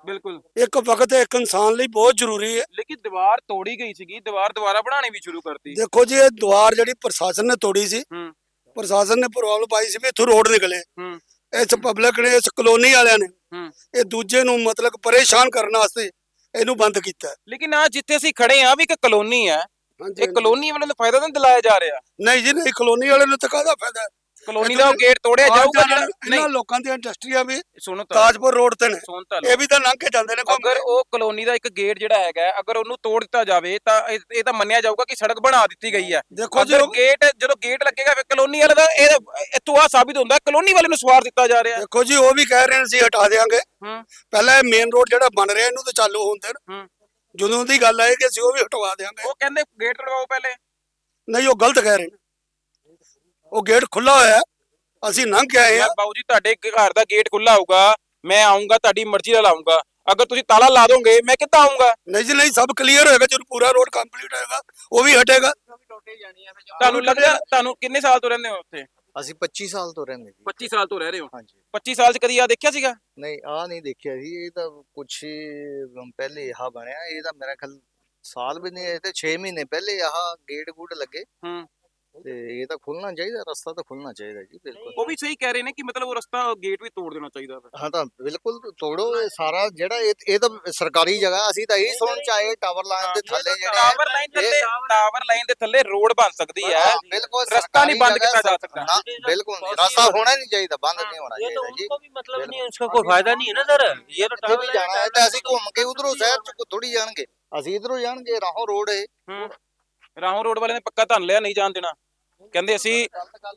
ਬਿਲਕੁਲ। ਇੱਕ ਵਕਤ ਇੱਕ ਇਨਸਾਨ ਲਈ ਬਹੁਤ ਜ਼ਰੂਰੀ ਹੈ। ਲੇਕਿਨ ਦੀਵਾਰ ਤੋੜੀ ਗਈ ਸੀਗੀ ਦੀਵਾਰ ਦੁਬਾਰਾ ਬਣਾਉਣੀ ਵੀ ਸ਼ੁਰੂ ਕਰਤੀ। ਦੇਖੋ ਜੀ ਇਹ ਦੁਆਰ ਜਿਹੜੀ ਪ੍ਰਸ਼ਾਸਨ ਨੇ ਤੋੜੀ ਸੀ ਹੂੰ। ਪ੍ਰਸ਼ਾਸਨ ਨੇ ਪ੍ਰੋਬਲਮ ਪਾਈ ਸੀ ਵੀ ਇੱਥੋਂ ਰੋਡ ਨਿਕਲੇ। ਹੂੰ। ਇਸ ਪਬਲਿਕ ਨੇ ਇਸ ਕਲੋਨੀ ਵਾਲਿਆਂ ਨੇ ਹੂੰ। ਇਹ ਦੂਜੇ ਨੂੰ ਮਤਲਬ ਪਰੇਸ਼ਾਨ ਕਰਨ ਵਾਸਤੇ ਇਹਨੂੰ ਬੰਦ ਕੀਤਾ। ਲੇਕਿਨ ਆ ਜਿੱਥੇ ਅਸੀਂ ਖੜੇ ਆ ਵੀ ਇੱਕ ਕਲੋਨੀ ਹਾਂਜੀ ਇਹ ਕਲੋਨੀ ਵਾਲਿਆਂ ਨੂੰ ਫਾਇਦਾ ਤਾਂ ਦਿਲਾਇਆ ਜਾ ਰਿਹਾ। ਨਹੀਂ ਜੀ ਨਹੀਂ ਕਲੋਨੀ ਵਾਲੇ ਨੂੰ ਤਾਂ ਕਾਹਦਾ ਫਾਇਦਾ? ਕਲੋਨੀ ਦਾ ਗੇਟ ਤੋੜਿਆ ਜਾਊਗਾ ਜਿਹੜਾ ਇਹਨਾਂ ਲੋਕਾਂ ਦੀਆਂ ਇੰਡਸਟਰੀਆਂ ਵੀ ਸੁਣੋ ਤਾਂ। ਤਾਜਪੁਰ ਰੋਡ ਤੇ ਨੇ। ਸੁਣ ਤਾਂ ਲਓ। ਇਹ ਵੀ ਤਾਂ ਲੰਘ ਕੇ ਜਾਂਦੇ ਨੇ ਘੁੰਮ ਅਗਰ ਕੇ। ਉਹ ਕਲੋਨੀ ਦਾ ਇੱਕ ਗੇਟ ਜਿਹੜਾ ਹੈਗਾ ਹੈ, ਅਗਰ ਉਹਨੂੰ ਤੋੜ ਦਿੱਤਾ ਜਾਵੇ ਤਾਂ ਇਹ ਇਹ ਤਾਂ ਮੰਨਿਆ ਜਾਊਗਾ ਕਿ ਸੜਕ ਬਣਾ ਦਿੱਤੀ ਗਈ ਹੈ। ਦੇਖੋ ਜੀ ਅਗਰ ਉਹ- ਗੇਟ ਜਦੋਂ ਗੇਟ ਲੱਗੇਗਾ ਫਿਰ ਕਲੋਨੀ ਵਾਲੇ ਦਾ ਇਹ ਇਤੋਂ ਆ ਸਾਬਿਤ ਹੁੰਦਾ ਕਲੋਨੀ ਵਾਲੇ ਨੂੰ ਸਵਾਰ ਦਿੱਤਾ ਜਾ ਰਿਹਾ ਹੈ। ਦੇਖੋ ਜੀ ਉਹ ਵੀ ਕਹਿ ਰਹੇ ਨੇ ਅਸੀਂ ਹਟਾ ਦੇਾਂਗੇ ਹੂੰ। ਪਹਿਲਾਂ ਇਹ ਮੇਨ ਰੋਡ ਜਿਹੜਾ ਬਣ ਰਿਹਾ ਇਹਨੂੰ ਤਾਂ ਚਾਲੂ ਹੋਣ ਦੇਣ। ਹੂੰ। ਜਦੋਂ ਦੀ ਗੱਲ ਆਏ ਕਿ ਅਸੀਂ ਉਹ ਵੀ ਹਟਵਾ ਦੇਾਂਗੇ ਉਹ ਕਹਿੰਦੇ ਗੇਟ ਲਗਾਓ ਪਹਿਲੇ। ਨਹੀਂ ਉਹ ਗਲਤ ਕਹਿ ਰਹੇ ਨੇ। ਉਹ ਗੇਟ ਖੁੱਲਾ ਹੋਇਆ ਹੈ। ਅਸੀਂ ਲੰਘ ਕੇ ਆਏ ਆ ਬਾਬੂ ਜੀ ਤੁਹਾਡੇ ਘਰ ਦਾ ਗੇਟ ਖੁੱਲਾ ਹੋਊਗਾ। ਮੈਂ ਆਉਂਗਾ ਤੁਹਾਡੀ ਮਰਜ਼ੀ ਨਾਲ ਆਉਂਗਾ ਅਗਰ ਤੁਸੀਂ ਤਾਲਾ ਲਾ ਦੋਗੇ ਮੈਂ ਕਿੱਦਾਂ ਆਉਂਗਾ ਨਹੀਂ ਜੀ ਨਹੀਂ ਸਭ ਕਲੀਅਰ ਹੋਏਗਾ। ਜਦੋਂ ਪੂਰਾ ਰੋਡ ਕੰਪਲੀਟ ਹੋਏਗਾ ਉਹ ਵੀ ਹਟੇਗਾ। ਤੁਹਾਨੂੰ ਲੱਗਦਾ ਤੁਹਾਨੂੰ ਕਿੰਨੇ ਸਾਲ ਤੋਂ ਰਹਿੰਦੇ ਹੋ ਉੱਥੇ? ਅਸੀਂ 25 ਸਾਲ ਤੋਂ ਰਹਿੰਦੇ ਜੀ। 25 ਸਾਲ ਤੋਂ ਰਹਿ ਰਹੇ ਹੋ? ਹਾਂਜੀ। 25 ਸਾਲ ਚ ਕਦੀ ਆ ਦੇਖਿਆ ਸੀਗਾ? ਨਹੀਂ ਆ ਨਹੀਂ ਦੇਖਿਆ ਜੀ। ਇਹ ਤਾਂ ਕੁਛ ਹੀ ਪਹਿਲੇ ਆਹ ਬਣਿਆ। ਇਹ ਤਾਂ ਮੇਰਾ ਖਿਆਲ ਸਾਲ ਵੀ ਨਹੀਂ ਇਹ ਤੇ 6 ਮਹੀਨੇ ਪਹਿਲੇ ਆਹ ਗੇਟ ਗੂਟ ਲੱਗੇ। ਹੂੰ। ਤੇ ਇਹ ਤਾਂ ਖੁੱਲਣਾ ਚਾਹੀਦਾ ਰਸਤਾ ਤਾਂ ਖੁੱਲਣਾ ਚਾਹੀਦਾ ਜੀ ਬਿਲਕੁਲ। ਉਹ ਵੀ ਸਹੀ ਕਹਿ ਰਹੇ ਨੇ ਕਿ ਮਤਲਬ ਉਹ ਰਸਤਾ ਗੇਟ ਵੀ ਤੋੜ ਦੇਣਾ ਚਾਹੀਦਾ ਫਿਰ। ਹਾਂ ਤਾਂ ਬਿਲਕੁਲ ਤੋੜੋ ਇਹ ਸਾਰਾ ਜਿਹੜਾ ਇਹ ਇਹ ਤਾਂ ਸਰਕਾਰੀ ਜਗ੍ਹਾ ਅਸੀਂ ਤਾਂ ਇਹ ਸੁਣ ਚਾਹੇ ਟਾਵਰ ਲਾਈਨ ਦੇ ਥੱਲੇ ਜਿਹੜੇ ਟਾਵਰ ਲਾਈਨ ਥੱਲੇ ਟਾਵਰ ਲਾਈਨ ਦੇ ਥੱਲੇ ਰੋਡ ਬਣ ਸਕਦੀ ਹੈ। ਬਿਲਕੁਲ ਰਸਤਾ ਨਹੀਂ ਬੰਦ ਕੀਤਾ ਜਾ ਸਕਦਾ। ਬਿਲਕੁਲ ਰਸਤਾ ਹੋਣਾ ਨਹੀਂ ਚਾਹੀਦਾ ਬੰਦ ਨਹੀਂ ਹੋਣਾ ਚਾਹੀਦਾ ਜੀ। ਇਹ ਤਾਂ ਕੋਈ ਮਤਲਬ ਨਹੀਂ ਉਸਕਾ ਕੋਈ ਫਾਇਦਾ ਨਹੀਂ ਹੈ ਨਾ ਸਰ। ਇਹ ਤਾਂ ਟਾਵਰ ਜਾਣਾ ਹੈ ਤਾਂ ਅਸੀਂ ਘੁੰਮ ਕੇ ਉਧਰੋਂ ਸ਼ਹਿਰ ਚ ਥੋੜੀ ਜਾਣਗੇ। ਅਸੀਂ ਇਧਰੋਂ ਜਾਣਗੇ ਰਾਹੋਂ ਰੋਡ ਹੈ। ਰਾਹੋਂ ਰੋਡ ਵਾਲੇ ਨੇ ਪੱਕਾ ਧੰਨ ਲਿਆ ਨਹੀਂ ਜਾਣ ਦੇਣਾ। ਕਹਿੰਦੇ ਅਸੀਂ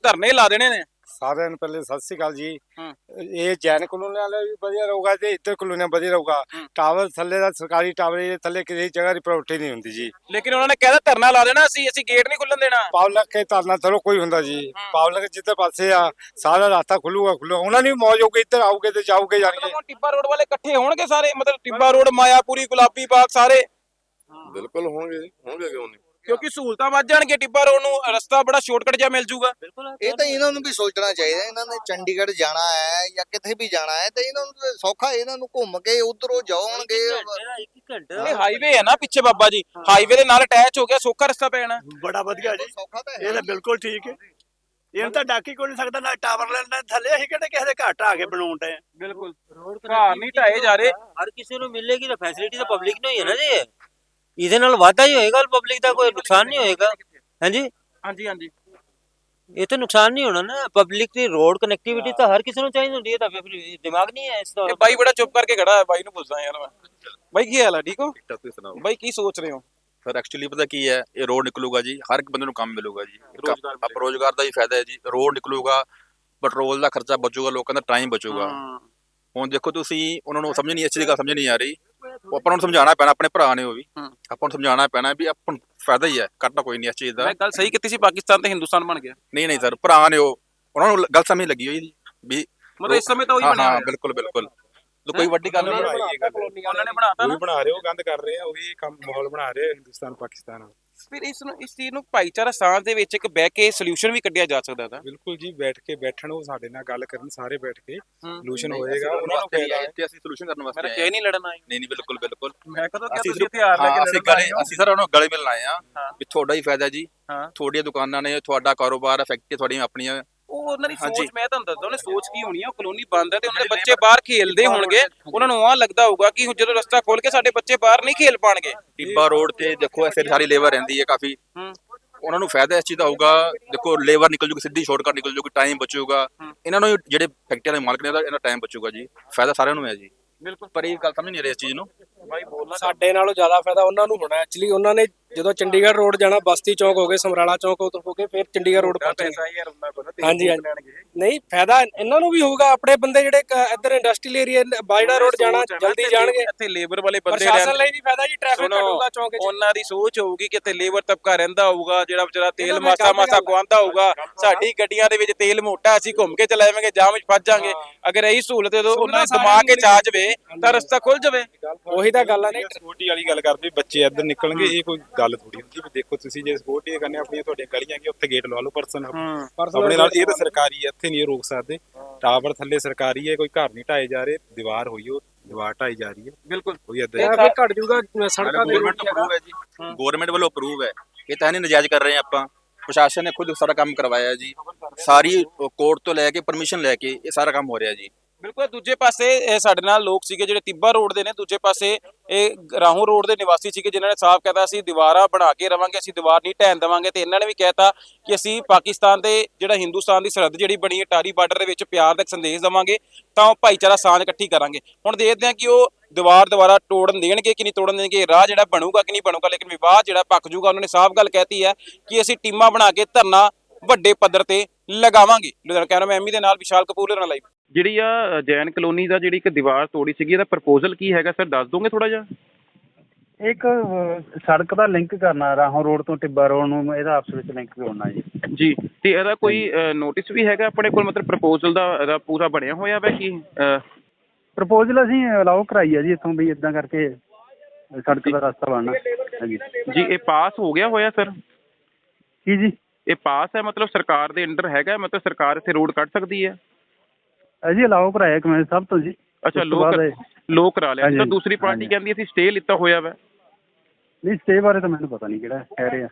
ਧਰਨੇ ਲਾ ਦੇਣੇ ਨੇ। ਸਾਰਿਆਂ ਨੂੰ ਪਹਿਲੇ ਸਤਿ ਸ੍ਰੀ ਅਕਾਲ ਜੀ। ਹੂੰ। ਇਹ ਜੈਨ ਕਲੋਨੀ ਵਾਲਾ ਵੀ ਵਧੀਆ ਰਹੂਗਾ ਤੇ ਇੱਧਰ ਕਲੋਨੀਆਂ ਵਧੀਆ ਰਹੂਗਾ। ਹੂੰ। ਟਾਵਰ ਥੱਲੇ ਦਾ ਸਰਕਾਰੀ ਟਾਵਰ ਇਹ ਥੱਲੇ ਕਿਸੇ ਜਗ੍ਹਾ ਦੀ ਪ੍ਰਾਪਰਟੀ ਨਹੀਂ ਹੁੰਦੀ ਜੀ। ਲੇਕਿਨ ਉਹਨਾਂ ਨੇ ਕਹਿਦਾ ਧਰਨਾ ਲਾ ਦੇਣਾ ਅਸੀਂ ਅਸੀਂ ਗੇਟ ਨਹੀਂ ਖੁੱਲਣ ਦੇਣਾ। ਪਬਲਿਕ ਕੇ ਧਰਨਾ ਚਲੋ ਕੋਈ ਹੁੰਦਾ ਜੀ। ਪਬਲਿਕ ਜਿੱਧਰ ਪਾਸੇ ਆ ਸਾਰਾ ਰਸਤਾ ਖੁੱਲੂਗਾ ਖੁੱਲੂਗਾ। ਉਹਨਾਂ ਨੂੰ ਵੀ ਮੌਜ ਹੋਊਗੀ ਇੱਧਰ ਆਉਗੇ ਤੇ ਜਾਓਗੇ ਜਾਣਗੇ ਮਤਲਬ ਟਿੱਬਾ ਰੋਡ ਵਾਲੇ ਇਕੱਠੇ ਹੋਣਗੇ ਸਾਰੇ? ਮਤਲਬ ਟਿੱਬਾ ਰੋਡ ਮਾਇਆਪੁਰੀ ਗੁਲਾਬੀ ਬਾਗ ਸਾਰੇ? ਬਿਲਕੁਲ ਹੋਣਗੇ ਹੋਣਗੇ ਕਿਉਂ ਨਹੀਂ? ਕਿਉਂਕਿ ਸਹੂਲਤਾਂ ਵੱਧ ਜਾਣਗੇ ਟਿੱਬਾ ਰੋਡ ਰਸਤਾ ਬੜਾ ਸ਼ਾਰਟਕਟ ਜਿਹਾ ਮਿਲ ਜੂਗਾ। ਇਹ ਤਾਂ ਇਹਨਾਂ ਨੂੰ ਵੀ ਸੋਚਣਾ ਚਾਹੀਦਾ ਇਹਨਾਂ ਨੇ ਚੰਡੀਗੜ੍ਹ ਜਾਣਾ ਹੈ ਜਾਂ ਕਿਤੇ ਵੀ ਜਾਣਾ ਹੈ ਤੇ ਇਹਨਾਂ ਨੂੰ ਸੌਖਾ ਇਹਨਾਂ ਨੂੰ ਘੁੰਮ ਕੇ ਉਧਰੋਂ ਜਾਉਣਗੇ। ਨਹੀਂ ਹਾਈਵੇ ਹੈ ਨਾ ਪਿੱਛੇ ਬਾਬਾ ਜੀ ਹਾਈਵੇ ਦੇ ਨਾਲ ਅਟੈਚ ਹੋ ਗਿਆ ਸੌਖਾ ਰਸਤਾ ਪੈਣਾ। ਬੜਾ ਵਧੀਆ ਜੀ। ਸੌਖਾ ਤਾਂ ਇਹ ਤਾਂ ਬਿਲਕੁਲ ਠੀਕ ਹੈ। ਇਹ ਤਾਂ ਡਾਕੀ ਕੋਈ ਨਹੀਂ ਸਕਦਾ ਨਾ ਟਾਵਰ ਲੈਣ ਥੱਲੇ ਅਸੀਂ ਕਿਹੜੇ ਕਿਸੇ ਦੇ ਘਾਟ ਆ ਕੇ ਬਣਾਉਣ ਡੇ ਬਿਲਕੁਲ। ਰੋਡ ਘਰ ਨਹੀਂ ਢਾਏ ਜਾ ਰਹੇ। ਹਰ ਕਿਸੇ ਨੂੰ ਮਿਲੇਗੀ ਤਾਂ ਫੈਸਿਲਿਟੀ ਤਾਂ ਪਬਲਿਕ ਨੂੰ ਹੀ ਹੈ ਨਾ ਜੀ ਇਹਦੇ ਨਾਲ ਵਾਧਾ ਹੀ ਹੋਏਗਾ ਪਬਲਿਕ ਦਾ ਕੋਈ ਨੁਕਸਾਨ ਨਹੀਂ ਹੋਏਗਾ। ਹਾਂਜੀ? ਹਾਂਜੀ ਹਾਂਜੀ। ਇਹ ਤਾਂ ਨੁਕਸਾਨ ਨਹੀਂ ਹੋਣਾ ਨਾ। ਪਬਲਿਕ ਦੀ ਰੋਡ ਕਨੈਕਟੀਵਿਟੀ ਤਾਂ ਹਰ ਕਿਸੇ ਨੂੰ ਚਾਹੀਦੀ ਹੁੰਦੀ ਹੈ ਤਾਂ ਫਿਰ ਦਿਮਾਗ ਨਹੀਂ ਹੈ ਇਸ ਦਾ ਇਹ ਬਾਈ ਬੜਾ ਚੁੱਪ ਕਰਕੇ ਖੜਾ ਹੈ ਬਾਈ ਨੂੰ ਪੁੱਛਦਾ ਯਾਰ ਮੈਂ। ਬਾਈ ਕੀ ਹਾਲ ਹੈ? ਠੀਕ ਹੋ ਤੁਸੀਂ ਸੁਣਾਓ? ਬਾਈ ਕੀ ਸੋਚ ਰਹੇ ਹੋ? ਸਰ ਐਕਚੁਅਲੀ ਪਤਾ ਕੀ ਹੈ ਇਹ ਰੋਡ ਨਿਕਲੂਗਾ ਜੀ ਹਰ ਇੱਕ ਬੰਦੇ ਨੂੰ ਕੰਮ ਮਿਲੂਗਾ ਜੀ। ਰੋਜ਼ਗਾਰ ਆਪ ਰੋਜ਼ਗਾਰ ਦਾ ਹੀ ਫਾਇਦਾ ਹੈ ਜੀ। ਰੋਡ ਨਿਕਲੂਗਾ ਪੈਟਰੋਲ ਦਾ ਖਰਚਾ ਬਚੂਗਾ ਲੋਕਾਂ ਦਾ ਟਾਈਮ ਬਚੂਗਾ। ਹੁਣ ਦੇਖੋ ਤੁਸੀਂ ਉਹਨਾਂ ਨੂੰ ਸਮਝ ਨਹੀਂ ਅੱਛੀ ਗੱਲ ਸਮਝ ਨਹੀਂ ਆ ਰਹੀ। ਉਹ ਆਪਾਂ ਨੂੰ ਸਮਝਾਉਣਾ ਪੈਣਾ ਆਪਣੇ ਭਰਾ ਨੇ ਉਹ ਵੀ। ਆਪਾਂ ਨੂੰ ਸਮਝਾਉਣਾ ਪੈਣਾ ਵੀ ਆਪਾਂ ਨੂੰ ਫਾਇਦਾ ਹੀ ਹੈ ਕੱਟਾ ਕੋਈ ਨਹੀਂ ਇਸ ਚੀਜ਼ ਦਾ। ਮੈਂ ਗੱਲ ਸਹੀ ਕੀਤੀ ਸੀ ਪਾਕਿਸਤਾਨ ਤੇ ਹਿੰਦੁਸਤਾਨ ਬਣ ਗਿਆ। ਨਹੀਂ ਨਹੀਂ ਸਰ ਭਰਾ ਨੇ ਉਹ ਉਹਨਾਂ ਨੂੰ ਗਲਤ ਸਮਝ ਲੱਗੀ ਹੋਈ ਜੀ ਵੀ ਮਤਲਬ ਇਸ ਸਮੇਂ ਤਾਂ ਉਹੀ ਹਾਂ ਬਣਿਆ ਹਾਂ ਹੋਇਆ। ਬਿਲਕੁਲ ਬਿਲਕੁਲ। ਤਾਂ ਕੋਈ ਵੱਡੀ ਗੱਲ ਨਹੀਂ ਹੈ ਉਹਨਾਂ ਨੇ ਬਣਾਤਾ ਨਾ। ਬਣਾ ਰਹੇ ਹੋ ਗੰਦ ਕਰ ਰਹੇ ਆ ਉਹੀ ਕੰਮ ਮਾਹੌਲ ਬਣਾ ਰਹੇ ਆ ਹਿੰਦੁਸਤਾਨ ਪਾਕਿਸਤਾਨ। ਫਿਰ ਇਸ ਨੂੰ ਇਸ ਚੀਜ਼ ਨੂੰ ਭਾਈਚਾਰਾ ਸਾਂਝ ਦੇ ਵਿੱਚ ਇੱਕ ਬਹਿ ਕੇ ਸੋਲੂਸ਼ਨ ਵੀ ਕੱਢਿਆ ਜਾ ਸਕਦਾ ਤਾਂ ਬਿਲਕੁਲ ਜੀ ਬੈਠ ਕੇ ਬੈਠਣ ਉਹ ਸਾਡੇ ਨਾਲ ਗੱਲ ਕਰਨ ਸਾਰੇ ਬੈਠ ਕੇ। ਸੋਲੂਸ਼ਨ ਹੋਏਗਾ ਉਹਨਾਂ ਨੂੰ ਫਾਇਦਾ ਹੈ। ਇੱਥੇ ਅਸੀਂ ਸੋਲੂਸ਼ਨ ਕਰਨ ਵਾਸਤੇ ਆਏ ਕਿਹ। ਨਹੀਂ ਲੜਨਾ ਨਹੀਂ ਨਹੀਂ ਬਿਲਕੁਲ ਬਿਲਕੁਲ ਮੈਂ ਕਦੋਂ ਕਿ ਅਸੀਂ ਤੁਸੀਂ ਹਥਿਆਰ ਲੈ ਕੇ ਅਸੀਂ ਗਲੇ ਅਸੀਂ ਸਰ ਉਹਨਾਂ ਨੂੰ ਗਲੇ ਮਿਲਣ ਆਏ ਆ। ਵੀ ਤੁਹਾਡਾ ਹੀ ਫਾਇਦਾ ਜੀ। ਤੁਹਾਡੀਆਂ ਦੁਕਾਨਾਂ ਨੇ ਤੁਹਾਡਾ ਕਾਰੋਬਾਰ ਹੈ ਫੈਕਟਰੀ ਤੁਹਾਡੀਆਂ ਆਪਣੀਆਂ ਉਹ ਉਹਨਾਂ ਦੀ ਹਾਂਜੀ। ਸੋਚ ਮੈਂ ਤੁਹਾਨੂੰ ਦੱਸਦਾ ਉਹਨੇ ਸੋਚ ਕੀ ਹੋਣੀ ਆ? ਉਹ ਕਲੋਨੀ ਬੰਦ ਹੈ ਤੇ ਉਹਨਾਂ ਦੇ ਬੱਚੇ ਬਾਹਰ ਖੇਲਦੇ ਹੋਣਗੇ। ਉਹਨਾਂ ਨੂੰ ਆ ਲੱਗਦਾ ਹੋਊਗਾ ਕਿ ਜਦੋਂ ਰਸਤਾ ਖੋਲ ਕੇ ਸਾਡੇ ਬੱਚੇ ਬਾਹਰ ਨਹੀਂ ਖੇਲ ਪਾਣਗੇ। ਟਿੱਬਾ ਰੋਡ ਤੇ ਦੇਖੋ ਇੱਥੇ ਸਾਰੀ ਲੇਬਰ ਰਹਿੰਦੀ ਹੈ ਕਾਫੀ। ਹੂੰ। ਉਹਨਾਂ ਨੂੰ ਫਾਇਦਾ ਇਸ ਚੀਜ਼ ਦਾ ਹੋਊਗਾ। ਦੇਖੋ ਲੇਬਰ ਨਿਕਲ ਜੂਗੀ ਸਿੱਧੀ ਸ਼ਾਰਟਕਟ ਨਿਕਲ ਜੂਗੀ ਟਾਈਮ ਬਚੂਗਾ। ਇਹਨਾਂ ਨੂੰ ਜਿਹੜੇ ਫੈਕਟਰੀਆਂ ਦੇ ਮਾਲਕ ਨੇ ਇਹਦਾ ਇਹਨਾਂ ਟਾਈਮ ਬਚੂਗਾ ਜੀ। ਫਾਇਦਾ ਸਾਰਿਆਂ ਨੂੰ ਹੈ ਜੀ। ਬਿਲਕੁਲ। ਪਰ ਇਹ ਗੱਲ ਸਮਝ ਨਹੀਂ ਰਹੀ ਇਸ ਚੀਜ਼ ਨੂੰ। ਸਾਡੇ ਨਾਲੋਂ ਜ਼ਿਆਦਾ ਫਾਇਦਾ ਉਹਨਾਂ ਨੂੰ ਹੋਣਾ। ਐਕਚੁਅਲੀ ਉਹਨਾਂ ਨੇ ਜਦੋਂ ਚੰਡੀਗੜ੍ਹ ਰੋਡ ਜਾਣਾ ਬਸਤੀ ਚੌਕ ਹੋ ਗਏ ਸਮਰਾਲਾ ਚੌਕ ਹੋ ਕੇ ਫਿਰ ਚੰਡੀਗੜ੍ਹ ਰੋਡ ਕੋਲ ਹਾਂਜੀ ਹਾਂਜੀ। ਨਹੀਂ ਫਾਇਦਾ ਇਹਨਾਂ ਨੂੰ ਵੀ ਹੋਊਗਾ ਆਪਣੇ ਬੰਦੇ ਜਿਹੜੇ ਇੱਧਰ ਇੰਡਸਟਰੀਅਲ ਏਰੀਆ ਬਾਈੜਾ ਰੋਡ ਜਾਣਾ ਜਲਦੀ ਜਾਣਗੇ। ਇੱਥੇ ਲੇਬਰ ਵਾਲੇ ਬੰਦੇ ਪ੍ਰਸ਼ਾਸਨ ਲਈ ਵੀ ਫਾਇਦਾ ਜੀ ਟ੍ਰੈਫਿਕ ਘਟੂਗਾ ਚੌਂਕ 'ਚ। ਉਹਨਾਂ ਦੀ ਸੋਚ ਹੋਊਗੀ ਕਿ ਇੱਥੇ ਲੇਬਰ ਤਬਕਾ ਰਹਿੰਦਾ ਹੋਊਗਾ ਜਿਹੜਾ ਵਿਚਾਰਾ ਤੇਲ ਮਾਸਾ ਮਾਸਾ। ਖਵਾਉਂਦਾ ਹੋਊਗਾ ਸਾਡੀ ਗੱਡੀਆਂ ਦੇ ਵਿੱਚ ਤੇਲ ਮੋਟਾ ਅਸੀਂ ਘੁੰਮ ਕੇ ਚਲਾਵਾਂਗੇ ਜਾਮ ਵਿੱਚ ਫਸ ਜਾਾਂਗੇ ਅਗਰ ਇਹੀ ਸਹੂਲਤ ਦੇ ਦੋ ਉਹਨਾਂ ਦੇ ਦਿਮਾਗ 'ਚ ਆ ਜਾਵੇ ਤਾਂ ਰਸਤਾ ਖੁੱਲ ਜਾਵੇ। ਉਹੀ ਤਾਂ ਗੱਲ ਆ ਨੇ। ਸਿਕਿਉਰਿਟੀ ਵਾਲੀ ਗੱਲ ਕਰਦੇ ਬੱਚੇ ਇੱਧਰ ਨਿਕਲਣਗੇ ਇਹ ਕੋਈ ਗੱਲ ਥੋੜੀ ਹੁੰਦੀ ਵੀ ਦੇਖੋ ਤੁਸੀਂ ਜੇ ਸਿਕਿਉਰਿਟੀ ਕਰਨੇ ਆਪਣੀਆਂ ਤੁਹਾਡੀਆਂ ਗਲੀਆਂ ਕਿ ਉੱਥੇ ਗੇਟ ਲਵਾ ਲਓ ਪਰਸਨ ਆਪਣੇ ਨਾਲ ਇਹ ਤਾਂ ਸਰਕਾਰੀ ਹੈ ਇੱਥੇ ਨਹੀਂ ਇਹ ਰੋਕ ਸਕਦੇ। ਟਾਵਰ ਥੱਲੇ ਸਰਕਾਰੀ ਹੈ ਕੋਈ ਘਰ ਨਹੀਂ ਢਾਏ ਜਾ ਰਹੇ ਦੀਵਾਰ ਹੋਈ ਉਹ ਦੀਵਾਰ ਢਾਈ ਜਾ ਰਹੀ ਹੈ। ਬਿਲਕੁਲ। ਕੋਈ ਏਦਾਂ ਟ੍ਰੈਫਿਕ ਘਟ ਜਾਊਗਾ ਸੜਕਾਂ ਦੇ ਗਵਰਨਮੈਂਟ ਅਪਰੂਵ ਹੈ ਜੀ। ਗਵਰਨਮੈਂਟ ਵੱਲੋਂ ਅਪਰੂਵ ਹੈ। ਇਹ ਤਾਂ ਨਹੀਂ ਨਜਾਇਜ਼ ਕਰ ਰਹੇ ਆਪਾਂ। ਪ੍ਰਸ਼ਾਸਨ ਨੇ ਖੁਦ ਸਾਰਾ ਕੰਮ ਕਰਵਾਇਆ ਜੀ। ਸਾਰੀ ਕੋਰਟ ਤੋਂ ਲੈ ਕੇ ਪਰਮਿਸ਼ਨ ਲੈ ਕੇ ਇਹ ਸਾਰਾ ਕੰਮ ਹੋ ਰਿਹਾ ਜੀ। ਬਿਲਕੁਲ ਦੂਜੇ ਪਾਸੇ, ਇਹ ਸਾਡੇ ਨਾਲ ਲੋਕ ਸੀਗੇ ਜਿਹੜੇ ਤਿੱਬਾ ਰੋਡ ਦੇ ਨੇ, ਦੂਜੇ ਪਾਸੇ ਇਹ ਰਾਹੋਂ ਰੋਡ ਦੇ ਨਿਵਾਸੀ ਸੀਗੇ ਜਿਨ੍ਹਾਂ ਨੇ ਸਾਫ਼ ਕਹਿਤਾ, ਅਸੀਂ ਦੀਵਾਰਾਂ ਬਣਾ ਕੇ ਰਵਾਂਗੇ, ਅਸੀਂ ਦੀਵਾਰ ਨਹੀਂ ਢਹਿਣ ਦੇਵਾਂਗੇ ਤੇ ਇਹਨਾਂ ਨੇ ਵੀ ਕਹਿਤਾ ਕਿ ਅਸੀਂ ਪਾਕਿਸਤਾਨ ਦੇ ਜਿਹੜਾ ਹਿੰਦੁਸਤਾਨ ਦੀ ਸਰਹੱਦ ਜਿਹੜੀ ਬਣੀ ਹੈ ਟਾਰੀ ਬਾਰਡਰ ਦੇ ਵਿੱਚ ਪਿਆਰ ਦਾ ਸੰਦੇਸ਼ ਦੇਵਾਂਗੇ, ਤਾਂ ਉਹ ਭਾਈਚਾਰਾ ਸਾਂਝ ਇਕੱਠੀ ਕਰਾਂਗੇ। ਹੁਣ ਦੇਖਦੇ ਹਾਂ ਕਿ ਉਹ ਦੀਵਾਰ ਦੁਬਾਰਾ ਤੋੜਨ ਦੇਣਗੇ ਕਿ ਨਹੀਂ ਤੋੜਨ ਦੇਣਗੇ ਰਾਹ ਜਿਹੜਾ ਬਣੂਗਾ ਕਿ ਨਹੀਂ ਬਣੂਗਾ, ਲੇਕਿਨ ਵਿਵਾਦ ਜਿਹੜਾ ਪੱਕ ਜੂਗਾ, ਉਹਨਾਂ ਨੇ ਸਾਫ਼ ਗੱਲ ਕਹਿਤੀ ਹੈ ਕਿ ਅਸੀਂ ਟੀਮਾਂ ਬਣਾ ਕੇ ਧਰਨਾ ਵੱਡੇ ਪੱਧਰ ਤੇ ਲਗਾਵਾਂਗੇ। ਲੁਧਿਆਣਾ ਕੈਮਰਾ ਐਮੀ ਦੇ ਨਾਲ ਵਿਸ਼ਾਲ ਕਪੂਰ ਨਾਲ ਲਾਈਵ ਜਿਹੜੀ ਆ ਜੈਨ ਕਲੋਨੀ ਦਾ ਜਿਹੜੀ ਇੱਕ ਦੀਵਾਰ ਤੋੜੀ ਸੀਗੀ ਇਹਦਾ ਪ੍ਰਪੋਜ਼ਲ ਕੀ ਹੈਗਾ ਸਰ? ਦੱਸ ਦੋਗੇ ਥੋੜਾ ਜਿਹਾ? ਇੱਕ ਸੜਕ ਦਾ ਲਿੰਕ ਕਰਨਾ ਰਾਹੋਂ ਰੋਡ ਤੋਂ ਟਿੱਬਾ ਰੋਡ ਨੂੰ ਇਹਦਾ ਆਪਸ ਵਿੱਚ ਲਿੰਕ ਕਰਨਾ ਜੀ। ਜੀ ਤੇ ਇਹਦਾ ਕੋਈ ਨੋਟਿਸ ਵੀ ਹੈਗਾ ਆਪਣੇ ਕੋਲ? ਮਤਲਬ ਪ੍ਰਪੋਜ਼ਲ ਦਾ ਇਹਦਾ ਪੂਰਾ ਬਣਿਆ ਹੋਇਆ ਵਾ ਕਿ? ਪ੍ਰਪੋਜ਼ਲ ਅਸੀਂ ਅਲਾਉ ਕਰਾਈ ਆ ਜੀ ਇੱਥੋਂ ਵੀ ਇਦਾਂ ਕਰਕੇ ਸੜਕ ਦਾ ਰਸਤਾ ਬਣਨਾ। ਜੀ ਇਹ ਪਾਸ ਹੋ ਗਿਆ ਹੋਇਆ ਸਰ? ਕੀ ਜੀ? ਇਹ ਪਾਸ ਹੈ ਮਤਲਬ ਸਰਕਾਰ ਦੇ ਅੰਡਰ ਹੈਗਾ ਮਤਲਬ ਸਰਕਾਰ ਇੱਥੇ ਰੋਡ ਕੱਢ ਸਕਦੀ ਹੈ? ਅਜੀ ਅਲਾਉ ਕਰਾਇਆ ਕਮੇ ਸਭ ਤੋਂ ਜੀ। ਅੱਛਾ ਲੋਕ ਲੋਕ ਕਰਾ ਲਿਆ। ਤਾਂ ਦੂਸਰੀ ਪਾਰਟੀ। ਕਹਿੰਦੀ ਅਸੀਂ ਸਟੇ ਲਿੱਤਾ ਹੋਇਆ ਵਾ। ਨਹੀਂ ਸਟੇ ਬਾਰੇ ਤਾਂ ਮੈਨੂੰ ਪਤਾ ਨਹੀਂ ਕਿਹੜਾ ਕਹਿ ਰਹੇ ਆ।